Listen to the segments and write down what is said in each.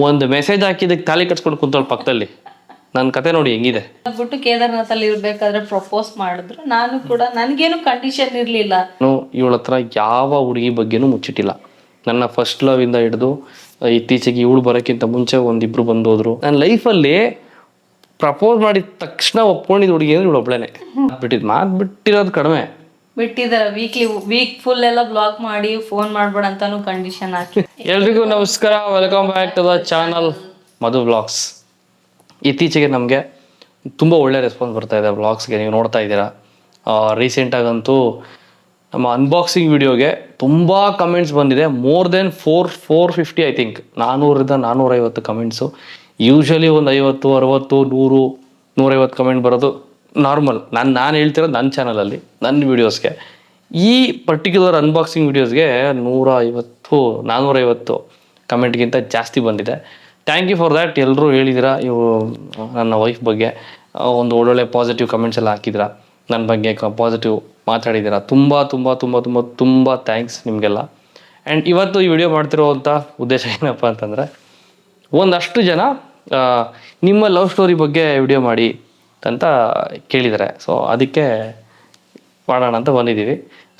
ಒಂದು ಮೆಸೇಜ್ ಹಾಕಿದಕ್ಕೆ ತಾಲಿ ಕಟ್ಸ್ಕೊಂಡು ಕುಂತಳ ಪಕ್ಕದಲ್ಲಿ. ನನ್ನ ಕತೆ ನೋಡಿ ಹೆಂಗಿದೆ. ಬಿಟ್ಟು ಕೇದಾರ್ನಾಥಲ್ಲಿ ಇರ್ಬೇಕಾದ್ರೆ ಪ್ರಪೋಸ್ ಮಾಡಿದ್ರು. ನಾನು ಕೂಡ ನನಗೇನು ಕಂಡೀಷನ್ ಇರಲಿಲ್ಲ. ನಾನು ಇವಳ ಹತ್ರ ಯಾವ ಹುಡುಗಿ ಬಗ್ಗೆನೂ ಮುಚ್ಚಿಟ್ಟಿಲ್ಲ. ನನ್ನ ಫಸ್ಟ್ ಲವ್ ಇಂದ ಹಿಡಿದು ಇತ್ತೀಚೆಗೆ ಇವಳು ಬರೋಕ್ಕಿಂತ ಮುಂಚೆ ಒಂದಿಬ್ರು ಬಂದೋದ್ರು. ನನ್ನ ಲೈಫಲ್ಲಿ ಪ್ರಪೋಸ್ ಮಾಡಿದ ತಕ್ಷಣ ಒಪ್ಕೊಂಡಿದ್ದ ಹುಡುಗಿ ಅಂದ್ರೆ ಇವಳು ಒಬ್ಳೇನೆ ಬಿಟ್ಟಿದ್ದು ಮಾತು ಬಿಟ್ಟಿರೋದು ಕಡಿಮೆ. ಬಿಟ್ಟಿದಾರೆ ವೀಕ್ಲಿ ವೀಕ್ ಫುಲ್ ಎಲ್ಲ ಬ್ಲಾಕ್ ಮಾಡಿ ಫೋನ್ ಮಾಡ್ಬೇಡ ಅಂತಾನು ಕಂಡೀಷನ್ ಹಾಕಿ. ಎಲ್ರಿಗೂ ನಮಸ್ಕಾರ welcome back to the channel Madhu blogs ಇತ್ತೀಚೆಗೆ ನಮಗೆ ತುಂಬ ಒಳ್ಳೆ ರೆಸ್ಪಾನ್ಸ್ ಬರ್ತಾ ಇದೆ ಬ್ಲಾಗ್ಸ್ಗೆ ನೀವು ನೋಡ್ತಾ ಇದ್ದೀರಾ. ರೀಸೆಂಟಾಗಂತೂ ನಮ್ಮ ಅನ್ಬಾಕ್ಸಿಂಗ್ ವಿಡಿಯೋಗೆ ತುಂಬ ಕಮೆಂಟ್ಸ್ ಬಂದಿದೆ. More than four four fifty I think ನಾನ್ನೂರಿಂದ ನಾನ್ನೂರೈವತ್ತು ಕಮೆಂಟ್ಸು ಯೂಶ್ವಲಿ ಒಂದು ಐವತ್ತು, ಅರವತ್ತು, ನೂರು, ನೂರೈವತ್ತು ಕಮೆಂಟ್ ಬರೋದು ನಾರ್ಮಲ್ ನಾನು ನಾನು ಹೇಳ್ತಿರೋದು ನನ್ನ ಚಾನಲಲ್ಲಿ ನನ್ನ ವೀಡಿಯೋಸ್ಗೆ ಈ ಪರ್ಟಿಕ್ಯುಲರ್ ಅನ್ಬಾಕ್ಸಿಂಗ್ ವೀಡಿಯೋಸ್ಗೆ ನೂರ ಐವತ್ತು ನಾನ್ನೂರೈವತ್ತು ಕಮೆಂಟ್ಗಿಂತ ಜಾಸ್ತಿ ಬಂದಿದೆ. ಥ್ಯಾಂಕ್ ಯು ಫಾರ್ ದ್ಯಾಟ್ ಎಲ್ಲರೂ ಹೇಳಿದಿರಾ? ಇವು, ನನ್ನ ವೈಫ್ ಬಗ್ಗೆ ಒಂದು ಒಳ್ಳೊಳ್ಳೆ ಪಾಸಿಟಿವ್ ಕಮೆಂಟ್ಸ್ ಎಲ್ಲ ಹಾಕಿದಿರಾ? ನನ್ನ ಬಗ್ಗೆ ಪಾಸಿಟಿವ್ ಮಾತಾಡಿದ್ದೀರ ತುಂಬ ತುಂಬ ತುಂಬ ತುಂಬ ತುಂಬ ಥ್ಯಾಂಕ್ಸ್ ನಿಮಗೆಲ್ಲ. ಆ್ಯಂಡ್ ಇವತ್ತು ಈ ವಿಡಿಯೋ ಮಾಡ್ತಿರೋವಂಥ ಉದ್ದೇಶ ಏನಪ್ಪ ಅಂತಂದರೆ, ಒಂದಷ್ಟು ಜನ ನಿಮ್ಮ ಲವ್ ಸ್ಟೋರಿ ಬಗ್ಗೆ ವಿಡಿಯೋ ಮಾಡಿ ಅಂತ ಕೇಳಿದ್ದಾರೆ. ಸೊ ಅದಕ್ಕೆ ಮಾಡೋಣ ಅಂತ ಬಂದಿದ್ದೀವಿ.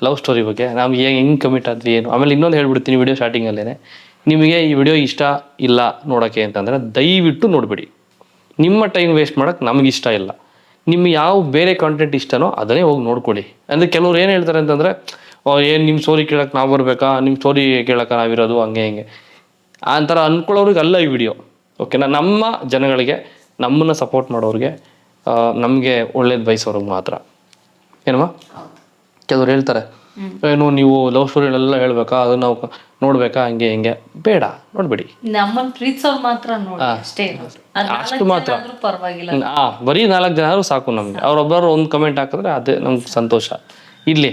ಲವ್ ಸ್ಟೋರಿ ಬಗ್ಗೆ. ನಾವು ಹೆಂಗೆ ಹೆಂಗೆ ಕಮಿಟ್ ಆದ್ವಿ, ಏನು? ಆಮೇಲೆ ಇನ್ನೊಂದು ಹೇಳ್ಬಿಡ್ತೀನಿ ವಿಡಿಯೋ ಸ್ಟಾರ್ಟಿಂಗಲ್ಲೇ ನಿಮಗೆ ಈ ವಿಡಿಯೋ ಇಷ್ಟ ಇಲ್ಲ ನೋಡೋಕ್ಕೆ ಅಂತಂದರೆ ದಯವಿಟ್ಟು ನೋಡಿಬಿಡಿ. ನಿಮ್ಮ ಟೈಮ್ ವೇಸ್ಟ್ ಮಾಡೋಕ್ಕೆ ನಮಗೆ ಇಷ್ಟ ಇಲ್ಲ. ನಿಮ್ಗೆ ಯಾವ ಬೇರೆ ಕಾಂಟೆಂಟ್ ಇಷ್ಟನೋ ಅದನ್ನೇ ಹೋಗಿ ನೋಡ್ಕೊಳ್ಳಿ. ಅಂದರೆ ಕೆಲವ್ರು ಏನು ಹೇಳ್ತಾರೆ ಅಂತಂದರೆ ಏನು ನಿಮ್ಮ ಸ್ಟೋರಿ ಕೇಳೋಕ್ಕೆ ನಾವು ಬರಬೇಕಾ? ನಿಮ್ಮ ಸ್ಟೋರಿ ಕೇಳೋಕ್ಕೆ ನಾವಿರೋದು ಹಂಗೆ ಹಿಂಗೆ. ಆ ಥರ ಅಂದ್ಕೊಳ್ಳೋರಿಗೆ ಅಲ್ಲ ಈ ವಿಡಿಯೋ ಓಕೆನಾ ನಮ್ಮ ಜನಗಳಿಗೆ, ನಮ್ಮನ್ನು ಸಪೋರ್ಟ್ ಮಾಡೋರಿಗೆ ನಮಗೆ ಒಳ್ಳೇದು ಬಯಸೋರಿಗೆ ಮಾತ್ರ. ಏನಮ್ಮ? ಕೆಲವ್ರು ಹೇಳ್ತಾರೆ ಏನು ನೀವು ಲವ್ ಸ್ಟೋರಿಗಳೆಲ್ಲ ಹೇಳ್ಬೇಕಾ? ಅದನ್ನ ನಾವು ನೋಡ್ಬೇಕಾ? ಹಂಗೆ ಹಿಂಗೆ. ಬೇಡ ನೋಡ್ಬೇಡಿ. ನಮ್ಮನ್ ಪ್ರೀತಿಸೋರ್ ಮಾತ್ರ ನೋಡಿ ಅಷ್ಟೇ ಇರೋದು. ಮಾತ್ರ. ಪರವಾಗಿಲ್ಲ. ಆ ಬರೀ ನಾಲ್ಕು ಜನ ಆದ್ರೂ ಸಾಕು ನಮಗೆ. ಅವ್ರೊಬ್ಬರು ಒಂದು ಕಮೆಂಟ್ ಹಾಕಿದ್ರೆ ಅದೇ ನಮ್ಗೆ ಸಂತೋಷ. ಇಲ್ಲಿ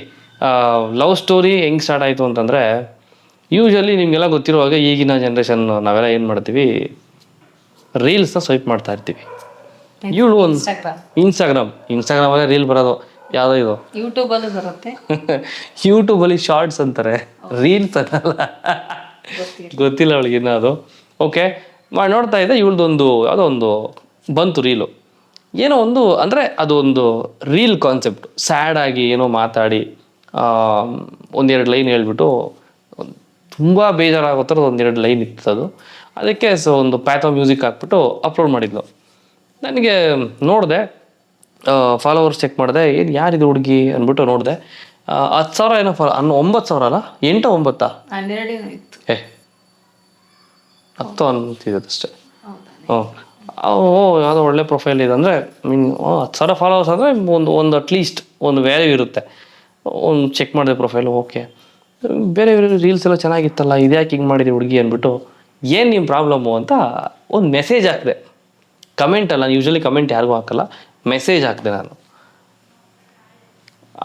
ಲವ್ ಸ್ಟೋರಿ ಹೆಂಗ್ ಸ್ಟಾರ್ಟ್ ಆಯಿತು ಅಂತಂದರೆ ಯೂಶಲಿ ನಿಮಗೆಲ್ಲ ಗೊತ್ತಿರುವಾಗ ಈಗಿನ ಜನ್ರೇಷನ್ ನಾವೆಲ್ಲ ಏನು ಮಾಡ್ತೀವಿ? ರೀಲ್ಸ್ನ ಸ್ವೈಪ್ ಮಾಡ್ತಾ ಇರ್ತೀವಿ. ಇವಳು ಒಂದು ಇನ್ಸ್ಟಾಗ್ರಾಮ್ ಇನ್ಸ್ಟಾಗ್ರಾಮ್ ಇನ್ಸ್ಟಾಗ್ರಾಮಲ್ಲೇ ರೀಲ್ ಬರೋದು. ಯಾವುದೋ ಇದು? ಯೂಟ್ಯೂಬ್ ಅಲ್ಲಿ ಬರುತ್ತೆ. ಯೂಟ್ಯೂಬಲ್ಲಿ ಶಾರ್ಟ್ಸ್ ಅಂತಾರೆ. ರೀಲ್ಸ್ ಅನ್ನಲ್ಲ ಗೊತ್ತಿಲ್ಲ. ಅವಳಿಗೆ ಇನ್ನ ಅದು ಓಕೆ ಮಾಡಿ ನೋಡ್ತಾ ಇದ್ದೆ ಇವಳ್ದೊಂದು ಯಾವುದೋ ಒಂದು ಬಂತು ರೀಲು ಏನೋ ಒಂದು ಅಂದರೆ ಅದು ಒಂದು ರೀಲ್ ಕಾನ್ಸೆಪ್ಟ್ ಸ್ಯಾಡ್ ಆಗಿ ಏನೋ ಮಾತಾಡಿ ಒಂದೆರಡು ಲೈನ್ ಹೇಳ್ಬಿಟ್ಟು ತುಂಬ ಬೇಜಾರಾಗೋ ಥರದ ಒಂದೆರಡು ಲೈನ್ ಇತ್ತು ಅದು ಅದಕ್ಕೆ ಸೊ ಒಂದು ಪ್ಯಾಥೋ ಮ್ಯೂಸಿಕ್ ಹಾಕ್ಬಿಟ್ಟು ಅಪ್ಲೋಡ್ ಮಾಡಿದ್ಲು. ನನಗೆ ನೋಡಿದೆ ಫಾಲೋವರ್ಸ್ ಚೆಕ್ ಮಾಡಿದೆ ಏನು ಯಾರಿದು ಹುಡುಗಿ ಅಂದ್ಬಿಟ್ಟು ನೋಡಿದೆ. ಹತ್ತು ಸಾವಿರ ಏನೋ ಫಾಲೋ ಅನ್ನು ಒಂಬತ್ತು ಸಾವಿರ ಅಲ್ಲ ಎಂಟು ಒಂಬತ್ತಾ? ಏ ಹತ್ತು ಅಂತಿದೆ ಅಷ್ಟೇ. ಓಹ್ ಹ್ಞೂ ಓ ಯಾವುದೋ ಒಳ್ಳೆ ಪ್ರೊಫೈಲ್ ಇದೆ ಅಂದರೆ ಮೀನ್ ಹತ್ತು ಸಾವಿರ ಫಾಲೋವರ್ಸ್ ಅಂದರೆ ಒಂದು ಒಂದು ಅಟ್ಲೀಸ್ಟ್ ಒಂದು ವ್ಯಾಲ್ಯೂ ಇರುತ್ತೆ. ಒಂದು ಚೆಕ್ ಮಾಡಿದೆ ಪ್ರೊಫೈಲ್ ಓಕೆ ಬೇರೆ ಬೇರೆ ರೀಲ್ಸ್ ಎಲ್ಲ ಚೆನ್ನಾಗಿತ್ತಲ್ಲ ಇದ್ಯಾಕೆ ಹಿಂಗೆ ಮಾಡಿದೆ ಹುಡುಗಿ ಅಂದ್ಬಿಟ್ಟು ಏನು ನಿಮ್ಮ ಪ್ರಾಬ್ಲಮ್ಮು ಅಂತ ಒಂದು ಮೆಸೇಜ್ ಹಾಕಿದೆ. ಕಮೆಂಟ್ ಅಲ್ಲ ಯೂಶಲಿ ಕಮೆಂಟ್ ಯಾರಿಗೂ ಹಾಕಲ್ಲ ಮೆಸೇಜ್ ಹಾಕಿದೆ ನಾನು.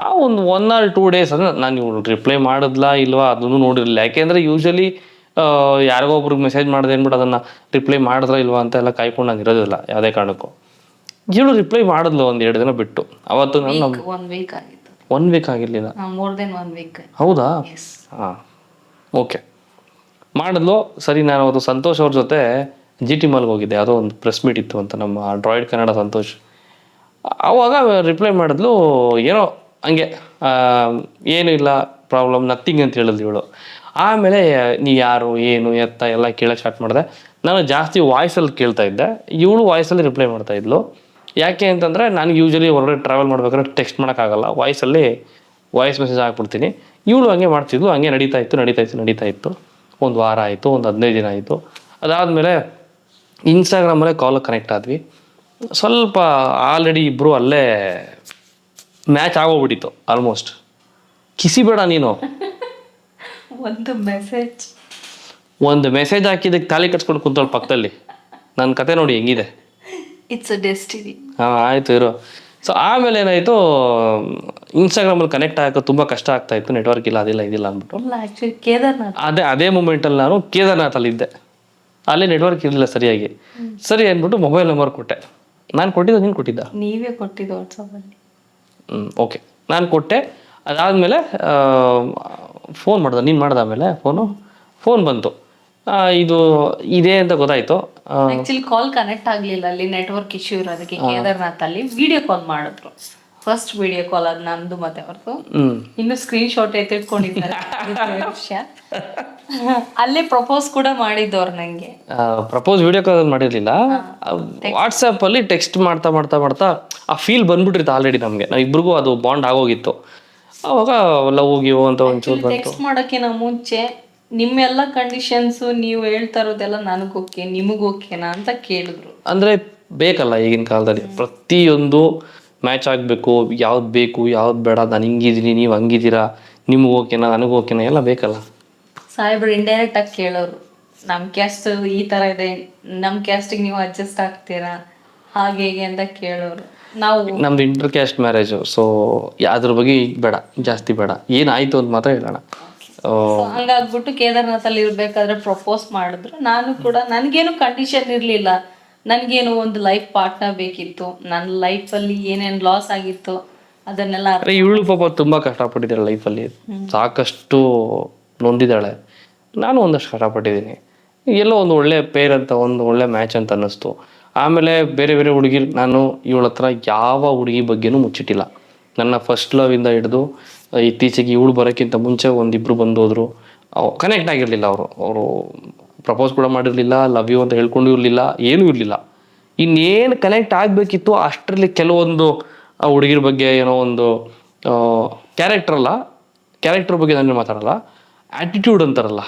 ಆ ಒಂದು ಒನ್ ಆರ್ ಟೂ ಡೇಸ್ ಅಂದರೆ ನಾನು ಇವ್ರು ರಿಪ್ಲೈ ಮಾಡಿದ್ಲಾ ಇಲ್ವಾ ಅದನ್ನು ನೋಡಿರಲಿಲ್ಲ. ಯಾಕೆಂದರೆ ಯೂಶಲಿ ಯಾರಿಗೋ ಒಬ್ರಿಗೆ ಮೆಸೇಜ್ ಮಾಡಿದೆ ಅಂದ್ಬಿಟ್ಟು ಅದನ್ನು ರಿಪ್ಲೈ ಮಾಡಿದ್ರಾ ಇಲ್ವಾ ಅಂತ ಎಲ್ಲ ಕಾಯ್ಕೊಂಡು ನಾನು ಇರೋದಿಲ್ಲ ಯಾವುದೇ ಕಾರಣಕ್ಕೂ. ಇವಳು ರಿಪ್ಲೈ ಮಾಡಿದ್ಲು ಒಂದು ಎರಡು ದಿನ ಬಿಟ್ಟು. ಅವತ್ತು ನಾನು ಒನ್ ವೀಕ್ ಆಗಿತ್ತು. ಒನ್ ವೀಕ್ ಆಗಿರಲಿಲ್ಲ. ಮೋರ್ ದೆನ್ ಒನ್ ವೀಕ್ ಹೌದಾ? ಹಾಂ. ಓಕೆ ಮಾಡಿದ್ಲು ಸರಿ ನಾನು ಅವತ್ತು ಸಂತೋಷ್ ಅವ್ರ ಜೊತೆ ಜಿ ಟಿ ಮಾಲ್ಗೆ ಹೋಗಿದ್ದೆ. ಯಾವುದೋ ಒಂದು ಪ್ರೆಸ್ ಮೀಟ್ ಇತ್ತು ಅಂತ ನಮ್ಮ ಡ್ರಾಯ್ಡ್ ಕನ್ನಡ ಸಂತೋಷ್. ಆವಾಗ ರಿಪ್ಲೈ ಮಾಡಿದ್ಲು, ಏನೋ ಹಂಗೆ ಏನು ಇಲ್ಲ ಪ್ರಾಬ್ಲಮ್ ನಥಿಂಗ್ ಅಂತ ಹೇಳಿದ್ಲು ಇವಳು. ಆಮೇಲೆ, ನೀ ಯಾರು, ಏನು, ಎತ್ತ, ಎಲ್ಲ ಕೇಳೋಕ್ಕೆ ಸ್ಟಾರ್ಟ್ ಮಾಡಿದೆ. ನಾನು ಜಾಸ್ತಿ ವಾಯ್ಸಲ್ಲಿ ಕೇಳ್ತಾ ಇದ್ದೆ. ಇವಳು ವಾಯ್ಸಲ್ಲಿ ರಿಪ್ಲೈ ಮಾಡ್ತಾ ಇದ್ಲು. ಯಾಕೆ ಅಂತಂದರೆ, ನನಗೆ ಯೂಶಲಿ ಹೊರಗಡೆ ಟ್ರಾವೆಲ್ ಮಾಡ್ಬೇಕಾದ್ರೆ ಟೆಕ್ಸ್ಟ್ ಮಾಡೋಕ್ಕಾಗಲ್ಲ. ವಾಯ್ಸಲ್ಲಿ ವಾಯ್ಸ್ ಮೆಸೇಜ್ ಹಾಕ್ಬಿಡ್ತೀನಿ. ಇವಳು ಹಂಗೆ ಮಾಡ್ತಿದ್ಲು. ಹಂಗೆ ನಡೀತಾ ಇತ್ತು ನಡೀತಾ ಇತ್ತು ನಡೀತಾ ಇತ್ತು. ಒಂದು ವಾರ ಆಯಿತು, ಒಂದು ಹದಿನೈದು ದಿನ ಆಯಿತು. ಅದಾದಮೇಲೆ ಇನ್ಸ್ಟಾಗ್ರಾಮಲ್ಲೇ ಕಾಲ್ ಕನೆಕ್ಟ್ ಆದ್ವಿ. ಸ್ವಲ್ಪ ಆಲ್ರೆಡಿ ಇಬ್ಬರು ಅಲ್ಲೇ ಮ್ಯಾಚ್ ಆಗೋಗ್ಬಿಟ್ಟಿತ್ತು ಆಲ್ಮೋಸ್ಟ್ ಕಿಸಿಬೇಡ ನೀನು. ಒಂದು ಮೆಸೇಜ್ ಒಂದು ಮೆಸೇಜ್ ಹಾಕಿದ್ದಕ್ಕೆ ತಾಲಿ ಕಟ್ಸ್ಕೊಂಡು ಕುಂತಳು ಪಕ್ಕದಲ್ಲಿ. ನನ್ನ ಕತೆ ನೋಡಿ ಹೆಂಗಿದೆ. ಇಟ್ಸ್ ಡೆಸ್ಟಿನಿ ಹಾಂ ಆಯಿತು ಇರೋ. ಸೊ ಆಮೇಲೆ ಏನಾಯಿತು ಇನ್ಸ್ಟಾಗ್ರಾಮಲ್ಲಿ ಕನೆಕ್ಟ್ ಆಗೋಕೆ ತುಂಬ ಕಷ್ಟ ಆಗ್ತಾ ಇತ್ತು ನೆಟ್ವರ್ಕ್ ಇಲ್ಲ ಅದಿಲ್ಲ ಇದಿಲ್ಲ ಅಂದ್ಬಿಟ್ಟು. ಕೇದಾರ್ನಾಥ್. ಅದೇ ಅದೇ ಮೂಮೆಂಟಲ್ಲಿ ನಾನು ಕೇದಾರ್ನಾಥಲ್ಲಿದ್ದೆ ಅಲ್ಲಿ ನೆಟ್ವರ್ಕ್ ಇರಲಿಲ್ಲ ಸರಿಯಾಗಿ. ಸರಿ ಅಂದ್ಬಿಟ್ಟು ಮೊಬೈಲ್ ನಂಬರ್ ಕೊಟ್ಟೆ. ನಾನು ಕೊಟ್ಟಿದ್ದು ನೀನು ಕೊಟ್ಟಿದ್ದ? ನೀವೇ ಕೊಟ್ಟಿದ್ದು ವಾಟ್ಸಪ್ಪಲ್ಲಿ ಹ್ಞೂ ಓಕೆ ನಾನು ಕೊಟ್ಟೆ. ಅದಾದಮೇಲೆ ಫೋನ್ ಮಾಡ್ದೆ. ನೀನು ಮಾಡ್ದ ಆಮೇಲೆ ಫೋನು ಫೋನ್ ಬಂತು. ಆ, ಇದು ಇದೆ ಅಂತ ಗೊತ್ತಾಯ್ತು. ಆಕ್ಚುಲಿ ಕಾಲ್ ಕನೆಕ್ಟ್ ಆಗ್ಲಿಲ್ಲ ಅಲ್ಲಿ ನೆಟ್ವರ್ಕ್ ಇಶ್ಯೂ ಇರೋದಕ್ಕೆ ಕೇದಾರ್ನಾಥ್ ಅಲ್ಲಿ. ವಿಡಿಯೋ ಕಾಲ್ ಮಾಡಿದ್ರು. ಫಸ್ಟ್ ವಿಡಿಯೋ ಕಾಲ್ ಅದು ನಂದು ಮತ್ತೆ ಅವ್ರದ್ದು ಇನ್ನು ಸ್ಕ್ರೀನ್ ಶಾಟ್ ಐತೆ ಇಟ್ಕೊಂಡಿದ್ದಾರೆ. ಅಲ್ಲೇ ಪ್ರಪೋಸ್ ಕೂಡ ಮಾಡಿದ್ದವ್ರು ನಂಗೆ. ಪ್ರಪೋಸ್ ವಿಡಿಯೋ ಕಾಲ್ ಮಾಡಿರ್ಲಿಲ್ಲ. ವಾಟ್ಸಪ್ ಅಲ್ಲಿ ಟೆಕ್ಸ್ಟ್ ಮಾಡ್ತಾ ಮಾಡ್ತಾ ಮಾಡ್ತಾ ಆ ಫೀಲ್ ಬಂದ್ಬಿಟ್ಟಿರ್ತು ಆಲ್ರೆಡಿ ನಮಗೆ. ನಾವು ಇಬ್ರಿಗೂ ಅದು ಬಾಂಡ್ ಆಗೋಗಿತ್ತು. ಅವಾಗ ಲವ್ ಗಿವ್ ಅಂತ ಒಂಚೂರು ಟೆಕ್ಸ್ಟ್ ಮಾಡೋಕ್ಕಿಂತ ಮುಂಚೆ ನಿಮ್ಮೆಲ್ಲ ಕಂಡೀಷನ್ಸ್ ನೀವು ಹೇಳ್ತಾ ಇರೋದೆಲ್ಲ ನನಗೆ ಓಕೆ ನಿಮಗೆ ಓಕೆನಾ ಅಂತ ಕೇಳಿದ್ರು. ಅಂದ್ರೆ ಬೇಕಲ್ಲ ಈಗಿನ ಕಾಲದಲ್ಲಿ. ಪ್ರತಿಯೊಂದು ಮ್ಯಾಚ್ ಆಗಬೇಕು ಯಾವ್ದು ಬೇಕು ಯಾವ್ದು ಬೇಡ ನಾನು ಹಿಂಗಿದ್ದೀನಿ ನೀವು ಹಂಗಿದ್ದೀರಾ ನಿಮ್ಗೆ ಓಕೆನಾ ನನಗೆ ಓಕೆನಾ ಎಲ್ಲ ಬೇಕಲ್ಲ. ಸಾಹೇಬ್ರು ಇಂಡೈರೆಕ್ಟ್ ಆಗಿ ಕೇಳೋರು. ನಮ್ಮ ಕ್ಯಾಸ್ಟ್ ಈ ಥರ ಇದೆ ನಮ್ಮ ಕ್ಯಾಸ್ಟಿಗೆ ನೀವು ಅಡ್ಜಸ್ಟ್ ಆಗ್ತೀರಾ ಹಾಗೆ ಹೀಗೆ ಅಂತ ಕೇಳೋರು. ನಾವು ನಮ್ದು ಇಂಟರ್ ಕ್ಯಾಸ್ಟ್ ಮ್ಯಾರೇಜು ಸೊ ಅದ್ರ ಬಗ್ಗೆ ಈಗ ಬೇಡ ಜಾಸ್ತಿ ಬೇಡ. ಏನಾಯ್ತು ಅಂತ ಮಾತ್ರ ಹೇಳೋಣ. So ಹಂಗಾಗ್ಬಿಟ್ಟು ಕೇದಾರ್ನಾಥಲ್ಲಿ ಇರ್ಬೇಕಾದ್ರೆ ಪ್ರಪೋಸ್ ಮಾಡಿದ್ರು. ನಾನು ಕೂಡ ನನಗೇನು ಕಂಡೀಷನ್ ಇರ್ಲಿಲ್ಲ. ನನ್ಗೇನು ಒಂದು ಲೈಫ್ ಪಾರ್ಟ್ನರ್ ಬೇಕಿತ್ತು ನನ್ನ ಲೈಫಲ್ಲಿ ಏನೇನು ಲಾಸ್ ಆಗಿತ್ತು ಅದನ್ನೆಲ್ಲ ಅರೆ ಇವಳು ಪಾಪ ತುಂಬ ಕಷ್ಟಪಟ್ಟಿದ್ದಾಳೆ ಲೈಫಲ್ಲಿ ಸಾಕಷ್ಟು ನೊಂದಿದ್ದಾಳೆ. ನಾನು ಒಂದಷ್ಟು ಕಷ್ಟಪಟ್ಟಿದ್ದೀನಿ. ಎಲ್ಲೋ ಒಂದು ಒಳ್ಳೆ ಪೇರ್ ಅಂತ ಒಂದು ಒಳ್ಳೆ ಮ್ಯಾಚ್ ಅಂತ ಅನ್ನಿಸ್ತು. ಆಮೇಲೆ ಬೇರೆ ಬೇರೆ ಹುಡುಗಿ ನಾನು ಇವಳ ಹತ್ರ ಯಾವ ಹುಡುಗಿ ಬಗ್ಗೆನೂ ಮುಚ್ಚಿಟ್ಟಿಲ್ಲ. ನನ್ನ ಫಸ್ಟ್ ಲವಿಂದ ಹಿಡಿದು ಇತ್ತೀಚೆಗೆ ಇವಳು ಬರೋಕ್ಕಿಂತ ಮುಂಚೆ ಒಂದಿಬ್ರು ಬಂದು ಹೋದ್ರು ಕನೆಕ್ಟ್ ಆಗಿರಲಿಲ್ಲ ಅವರು. ಅವರು ಪ್ರಪೋಸ್ ಕೂಡ ಮಾಡಿರಲಿಲ್ಲ ಲವ್ ಯು ಅಂತ ಹೇಳ್ಕೊಂಡು ಇರಲಿಲ್ಲ, ಏನೂ ಇರಲಿಲ್ಲ. ಇನ್ನೇನು ಕನೆಕ್ಟ್ ಆಗಬೇಕಿತ್ತು ಅಷ್ಟರಲ್ಲಿ ಕೆಲವೊಂದು, ಆ ಹುಡುಗಿರ ಬಗ್ಗೆ ಏನೋ ಒಂದು ಕ್ಯಾರೆಕ್ಟರ್ ಅಲ್ಲ. ಕ್ಯಾರೆಕ್ಟರ್ ಬಗ್ಗೆ ನಾನು ಮಾತಾಡಲ್ಲ. ಆ್ಯಟಿಟ್ಯೂಡ್ ಅಂತಾರಲ್ಲ.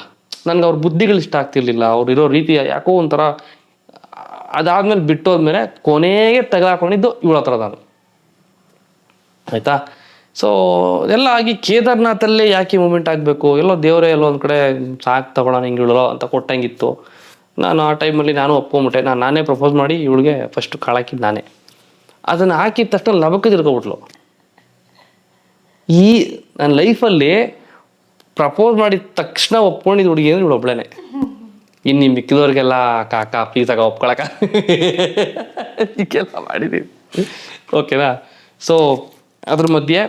ನನಗೆ ಅವ್ರ ಬುದ್ಧಿಗಳು ಇಷ್ಟ ಆಗ್ತಿರ್ಲಿಲ್ಲ. ಅವ್ರು ಇರೋ ರೀತಿ ಯಾಕೋ ಒಂಥರ, ಅದಾದ್ಮೇಲೆ ಬಿಟ್ಟೋದ್ಮೇಲೆ ಕೊನೆಗೆ ತೆಗೆದಾಕೊಂಡಿದ್ದು ಇವಳ ಹತ್ರ ನಾನು. ಆಯ್ತಾ? ಸೊ ಎಲ್ಲ ಆಗಿ ಕೇದಾರ್ನಾಥಲ್ಲೇ ಯಾಕೆ ಮೂಮೆಂಟ್ ಆಗಬೇಕು? ಎಲ್ಲೋ ದೇವರೇ ಎಲ್ಲೋ ಒಂದು ಕಡೆ, ಸಾಕು ತಗೊಳ್ಳೋಣ ಹಿಂಗೆ ಇಳೋ ಅಂತ ಕೊಟ್ಟಂಗಿತ್ತು. ನಾನು ಆ ಟೈಮಲ್ಲಿ ನಾನು ಒಪ್ಕೊಂಬಿಟ್ಟೆ. ನಾನು ನಾನೇ ಪ್ರಪೋಸ್ ಮಾಡಿ ಇವಳಿಗೆ ಫಸ್ಟ್ ಕಾಳಾಕಿದ್ದು ನಾನೇ. ಅದನ್ನು ಹಾಕಿದ ತಕ್ಷಣ ಲಬಕ್ಕೆ ತಿರ್ಕೊಬಿಟ್ಲು. ಈ ನನ್ನ ಲೈಫಲ್ಲಿ ಪ್ರಪೋಸ್ ಮಾಡಿದ ತಕ್ಷಣ ಒಪ್ಕೊಂಡಿದ್ದು ಹುಡುಗಿ ಅಂದ್ರೆ ಇವಳು ಒಬ್ಳೇನೆ. ಇನ್ನು ಮಿಕ್ಕಿದವ್ರಿಗೆಲ್ಲ ಕಾಕ ಪ್ಲೀಸ್ ಆಗ ಒಪ್ಕೊಳಕ ಮಾಡಿದ್ದೀನಿ ಓಕೆನಾ ಸೊ ಅದ್ರ ಮಧ್ಯೆ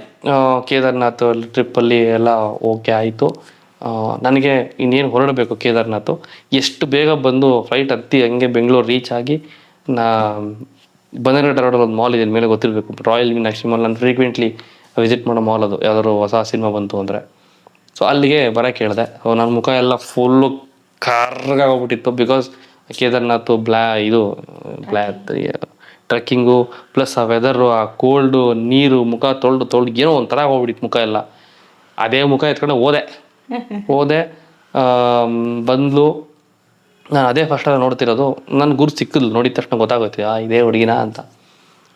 ಕೇದಾರನಾಥ್ ಟ್ರಿಪ್ಪಲ್ಲಿ ಎಲ್ಲ ಓಕೆ ಆಯಿತು. ನನಗೆ ಇನ್ನೇನು ಹೊರಡಬೇಕು ಕೇದಾರ್ನಾಥ್? ಎಷ್ಟು ಬೇಗ ಬಂದು ಫ್ಲೈಟ್ ಹತ್ತಿ ಹಂಗೆ ಬೆಂಗಳೂರು ರೀಚ್ ಆಗಿ, ನಾ ಬಂದನಗಡ ರೋಡಲ್ಲಿ ಒಂದು ಮಾಲ್ ಇದೆ ಮೇಲೆ ಗೊತ್ತಿರಬೇಕು. ರಾಯಲ್ ಮೀನಾಕ್ಷಿ ಮಾಲ್ ನಾನು ಫ್ರೀಕ್ವೆಂಟ್ಲಿ ವಿಸಿಟ್ ಮಾಡೋ ಮಾಲ್ ಅದು. ಯಾವ್ದಾದ್ರು ಹೊಸ ಸಿನಿಮಾ ಬಂತು ಅಂದರೆ. ಸೊ ಅಲ್ಲಿಗೆ ಬರೋಕ್ಕೆ ಹೇಳಿದೆ. ನನ್ನ ಮುಖ ಎಲ್ಲ ಫುಲ್ಲು ಕರ್ಗಾಗೋಗ್ಬಿಟ್ಟಿತ್ತು ಬಿಕಾಸ್ ಕೇದಾರ್ನಾಥ್ ಬ್ಲ್ಯಾ ಇದು ಬ್ಲ್ಯಾ ಟ್ರೆಕ್ಕಿಂಗು ಪ್ಲಸ್ ಆ ವೆದರು ಆ ಕೋಲ್ಡು ನೀರು ಮುಖ ತೊಳ್ದು ತೊಳ್ದು ಏನೋ ಒಂಥರ ಹೋಗ್ಬಿಟ್ಟಿತ್ತು ಮುಖ ಎಲ್ಲ. ಅದೇ ಮುಖ ಎತ್ಕೊಂಡು ಓದೆ ಹೋದೆ ಆಮ್, ಬಂದ್ಲು. ನಾನು ಅದೇ ಫಸ್ಟ್ ನೋಡ್ತಿರೋದು. ನನ್ನ ಗುರು ಸಿಕ್ಕಿದ್ಲು ನೋಡಿದ ತಕ್ಷಣ ಗೊತ್ತಾಗೋಯ್ತು ಆ ಇದೇ ಹುಡುಗಿನ ಅಂತ.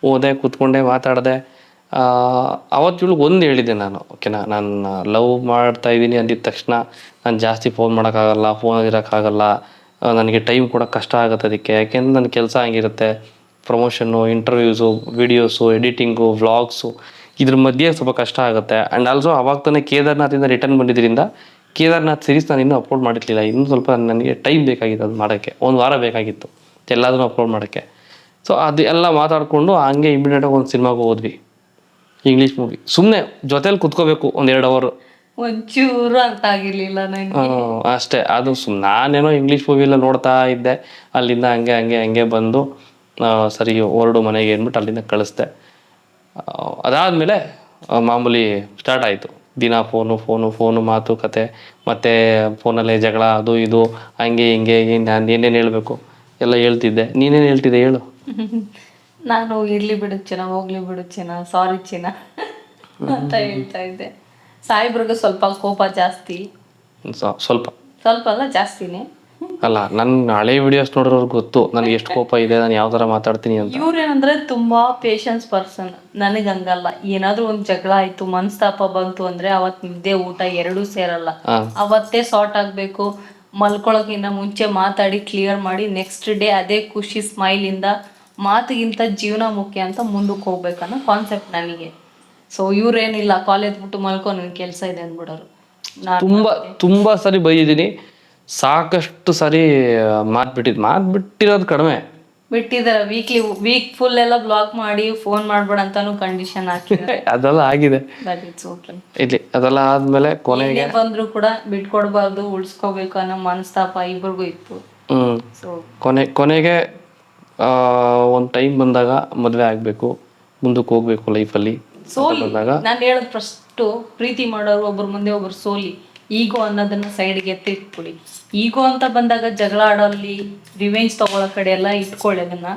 ಓದೆ ಕೂತ್ಕೊಂಡೆ ಮಾತಾಡಿದೆ. ಅವತ್ತು ಇವಳಿಗೆ ಒಂದು ಹೇಳಿದ್ದೆ ನಾನು ಓಕೆನಾ ನಾನು ಲವ್ ಮಾಡ್ತಾ ಇದ್ದೀನಿ ಅಂದಿದ್ದ ತಕ್ಷಣ ನಾನು ಜಾಸ್ತಿ ಫೋನ್ ಮಾಡೋಕ್ಕಾಗಲ್ಲ ಫೋನ್ ಇರೋಕ್ಕಾಗಲ್ಲ. ನನಗೆ ಟೈಮ್ ಕೊಡೋಕೆ ಕಷ್ಟ ಆಗುತ್ತೆ ಅದಕ್ಕೆ ಯಾಕೆಂದ್ರೆ ನನ್ನ ಕೆಲಸ ಹಂಗಿರುತ್ತೆ. Promotion interviews videos editing vlogs ಇದ್ರ ಮಧ್ಯೆ ಸ್ವಲ್ಪ ಕಷ್ಟ ಆಗುತ್ತೆ. ಆ್ಯಂಡ್ ಆಲ್ಸೋ ಅವಾಗ ತಾನೇ ಕೇದಾರ್ನಾಥಿಂದ ರಿಟರ್ನ್ ಬಂದಿದ್ದರಿಂದ ಕೇದಾರ್ನಾಥ್ ಸೀರೀಸ್ ನಾನು ಇನ್ನೂ ಅಪ್ಲೋಡ್ ಮಾಡಿರಲಿಲ್ಲ. ಇನ್ನೂ ಸ್ವಲ್ಪ ನನಗೆ ಟೈಮ್ ಬೇಕಾಗಿತ್ತು ಅದು ಮಾಡೋಕ್ಕೆ. ಒಂದು ವಾರ ಬೇಕಾಗಿತ್ತು ಎಲ್ಲದನ್ನೂ ಅಪ್ಲೋಡ್ ಮಾಡೋಕ್ಕೆ. ಸೊ ಅದು ಎಲ್ಲ ಮಾತಾಡಿಕೊಂಡು ಹಂಗೆ ಇಮಿಡಿಯೇಟಾಗಿ ಒಂದು ಸಿನಿಮಾಗೆ ಹೋದ್ವಿ. ಇಂಗ್ಲೀಷ್ ಮೂವಿ ಸುಮ್ಮನೆ ಜೊತೇಲಿ ಕುತ್ಕೋಬೇಕು ಒಂದು ಎರಡು ಅವರು ಒಂಚೂರು ಅರ್ಥ ಆಗಿರ್ಲಿಲ್ಲ ಅಷ್ಟೇ. ಅದು ಸುಮ್ ನಾನೇನೋ ಇಂಗ್ಲೀಷ್ ಮೂವಿಲ್ಲ ನೋಡ್ತಾ ಇದ್ದೆ. ಅಲ್ಲಿಂದ ಹಂಗೆ ಹಂಗೆ ಹಂಗೆ ಬಂದು ಸರಿ ಹೊರಡು ಮನೆಗೆ ಅಂದ್ಬಿಟ್ಟು ಅಲ್ಲಿಂದ ಕಳಿಸ್ದೆ. ಅದಾದಮೇಲೆ ಮಾಮೂಲಿ ಸ್ಟಾರ್ಟ್ ಆಯಿತು. ದಿನ ಫೋನು ಫೋನು ಫೋನು ಮಾತುಕತೆ ಮತ್ತು ಫೋನಲ್ಲೇ ಜಗಳ ಅದು ಇದು ಹಂಗೆ ಹಿಂಗೆ ನಾನು ಏನೇನು ಹೇಳಬೇಕು ಎಲ್ಲ ಹೇಳ್ತಿದ್ದೆ. ನೀನೇನು ಹೇಳ್ತಿದ್ದೆ ಹೇಳು. ನಾನು ಇರ್ಲಿ ಬಿಡು ಚೆನ್ನ ಹೋಗ್ಲಿ ಬಿಡು ಚೇನಾ ಸಾರಿ ಚೆನ್ನ ಅಂತ ಹೇಳ್ತಾ ಇದ್ದೆ. ಸಾಯಿಬ್ರಿಗೆ ಸ್ವಲ್ಪ ಕೋಪ ಜಾಸ್ತಿ. ಸ್ವಲ್ಪ. ಸ್ವಲ್ಪ ಅಲ್ಲ ಜಾಸ್ತಿನೇ. ಅಲ್ಲ ನನ್ ಹಳೆ ವಿಡಿಯೋಸ್ ನೋಡೋರ್ಗೆ ಗೊತ್ತು. ನನಗೆ ಎಷ್ಟು ಕೋಪ ಇದೆ ನಾನು ಯಾವ ಥರ ಮಾತಾಡ್ತೀನಿ ಅಂತ. ಇವ್ರೇನಂದ್ರೆ ತುಂಬಾ ಪೇಷನ್ಸ್ ಪರ್ಸನ್ ನನಗೆ ಹಂಗಲ್ಲ. ಏನಾದ್ರೂ ಒಂದ್ ಜಗಳ ಆಯ್ತು ಮನಸ್ತಾಪ ಬಂತು ಅಂದ್ರೆ ಅವತ್ ನಿದ್ದೆ ಊಟ ಎರಡೂ ಸೇರಲ್ಲ. ಅವತ್ತೇ ಸಾರ್ಟ್ ಆಗ್ಬೇಕು. ಮಲ್ಕೊಳಕ್ಕಿಂತ ಮುಂಚೆ ಮಾತಾಡಿ ಕ್ಲಿಯರ್ ಮಾಡಿ ನೆಕ್ಸ್ಟ್ ಡೇ ಅದೇ ಖುಷಿ ಸ್ಮೈಲ್ ಇಂದ ಮಾತಿಗಿಂತ ಜೀವನ ಮುಖ್ಯ ಅಂತ ಮುಂದಕ್ಕೆ ಹೋಗ್ಬೇಕನ್ನೋ ಕಾನ್ಸೆಪ್ಟ್ ನನಗೆ. ಸೊ ಇವ್ರೇನಿಲ್ಲ ಕಾಲೇಜ್ ಬಿಟ್ಟು ಮಲ್ಕೊ ನನ್ ಕೆಲಸ ಇದೆ ಅಂದ್ಬಿಡೋರು. ನಾನು ತುಂಬಾ ತುಂಬ ಸರಿ ಬೈದಿದ್ದೀನಿ. ಸಾಕಷ್ಟು ಸರಿ ಮಾತ್ಬಿಟ್ಟಿದ್ ಮಾತ್ಬಿಟ್ಟಿರೋದು ಮಾತು ಬಿಟ್ಟಿರೋದು ಕಡಿಮೆ. ಬಿಟ್ಟಿದ್ದಾರೆ ವೀಕ್ಲಿ ವೀಕ್ ಫುಲ್ ಎಲ್ಲ ಬ್ಲಾಕ್ ಮಾಡಿ ಫೋನ್ ಮಾಡ್ಬೇಡ ಅಂತಾನು ಕಂಡೀಷನ್ ಹಾಕಿ ಅದೆಲ್ಲ ಆಗಿದೆ. ಇಲ್ಲಿ ಅದೆಲ್ಲ ಆದ್ಮೇಲೆ ಕೊನೆಗೆ ಬಂದ್ರು ಕೂಡ ಬಿಟ್ಕೊಡ್ಬಾರ್ದು ಉಳ್ಸ್ಕೋಬೇಕು ಅನ್ನೋ ಮನಸ್ತಾಪ ಇಬ್ಬರಿಗೂ ಇತ್ತು. ಹ್ಮ್. ಕೊನೆ ಕೊನೆಗೆ ಒಂದ್ ಟೈಮ್ ಬಂದಾಗ ಮದ್ವೆ ಆಗಬೇಕು ಮುಂದಕ್ಕೆ ಹೋಗ್ಬೇಕು ಲೈಫಲ್ಲಿ ಸೋಲಿ ನಾನು ಹೇಳೋದು ಫಸ್ಟು ಪ್ರೀತಿ ಮಾಡೋರು ಒಬ್ಬರು ಮುಂದೆ ಒಬ್ರು ಸೋಲಿ ಈಗೋ ಅನ್ನೋದನ್ನ ಸೈಡ್ಗೆ ಎತ್ತಿಟ್ಬಿಡಿ. ಈಗೋ ಅಂತ ಬಂದಾಗ ಜಗಳ ಆಡೋಲ್ಲಿ ರಿವೆಂಜ್ ತಗೊಳ್ಳೋ ಕಡೆ ಎಲ್ಲ ಇಟ್ಕೊಳ್ಳಿ ಅದನ್ನ.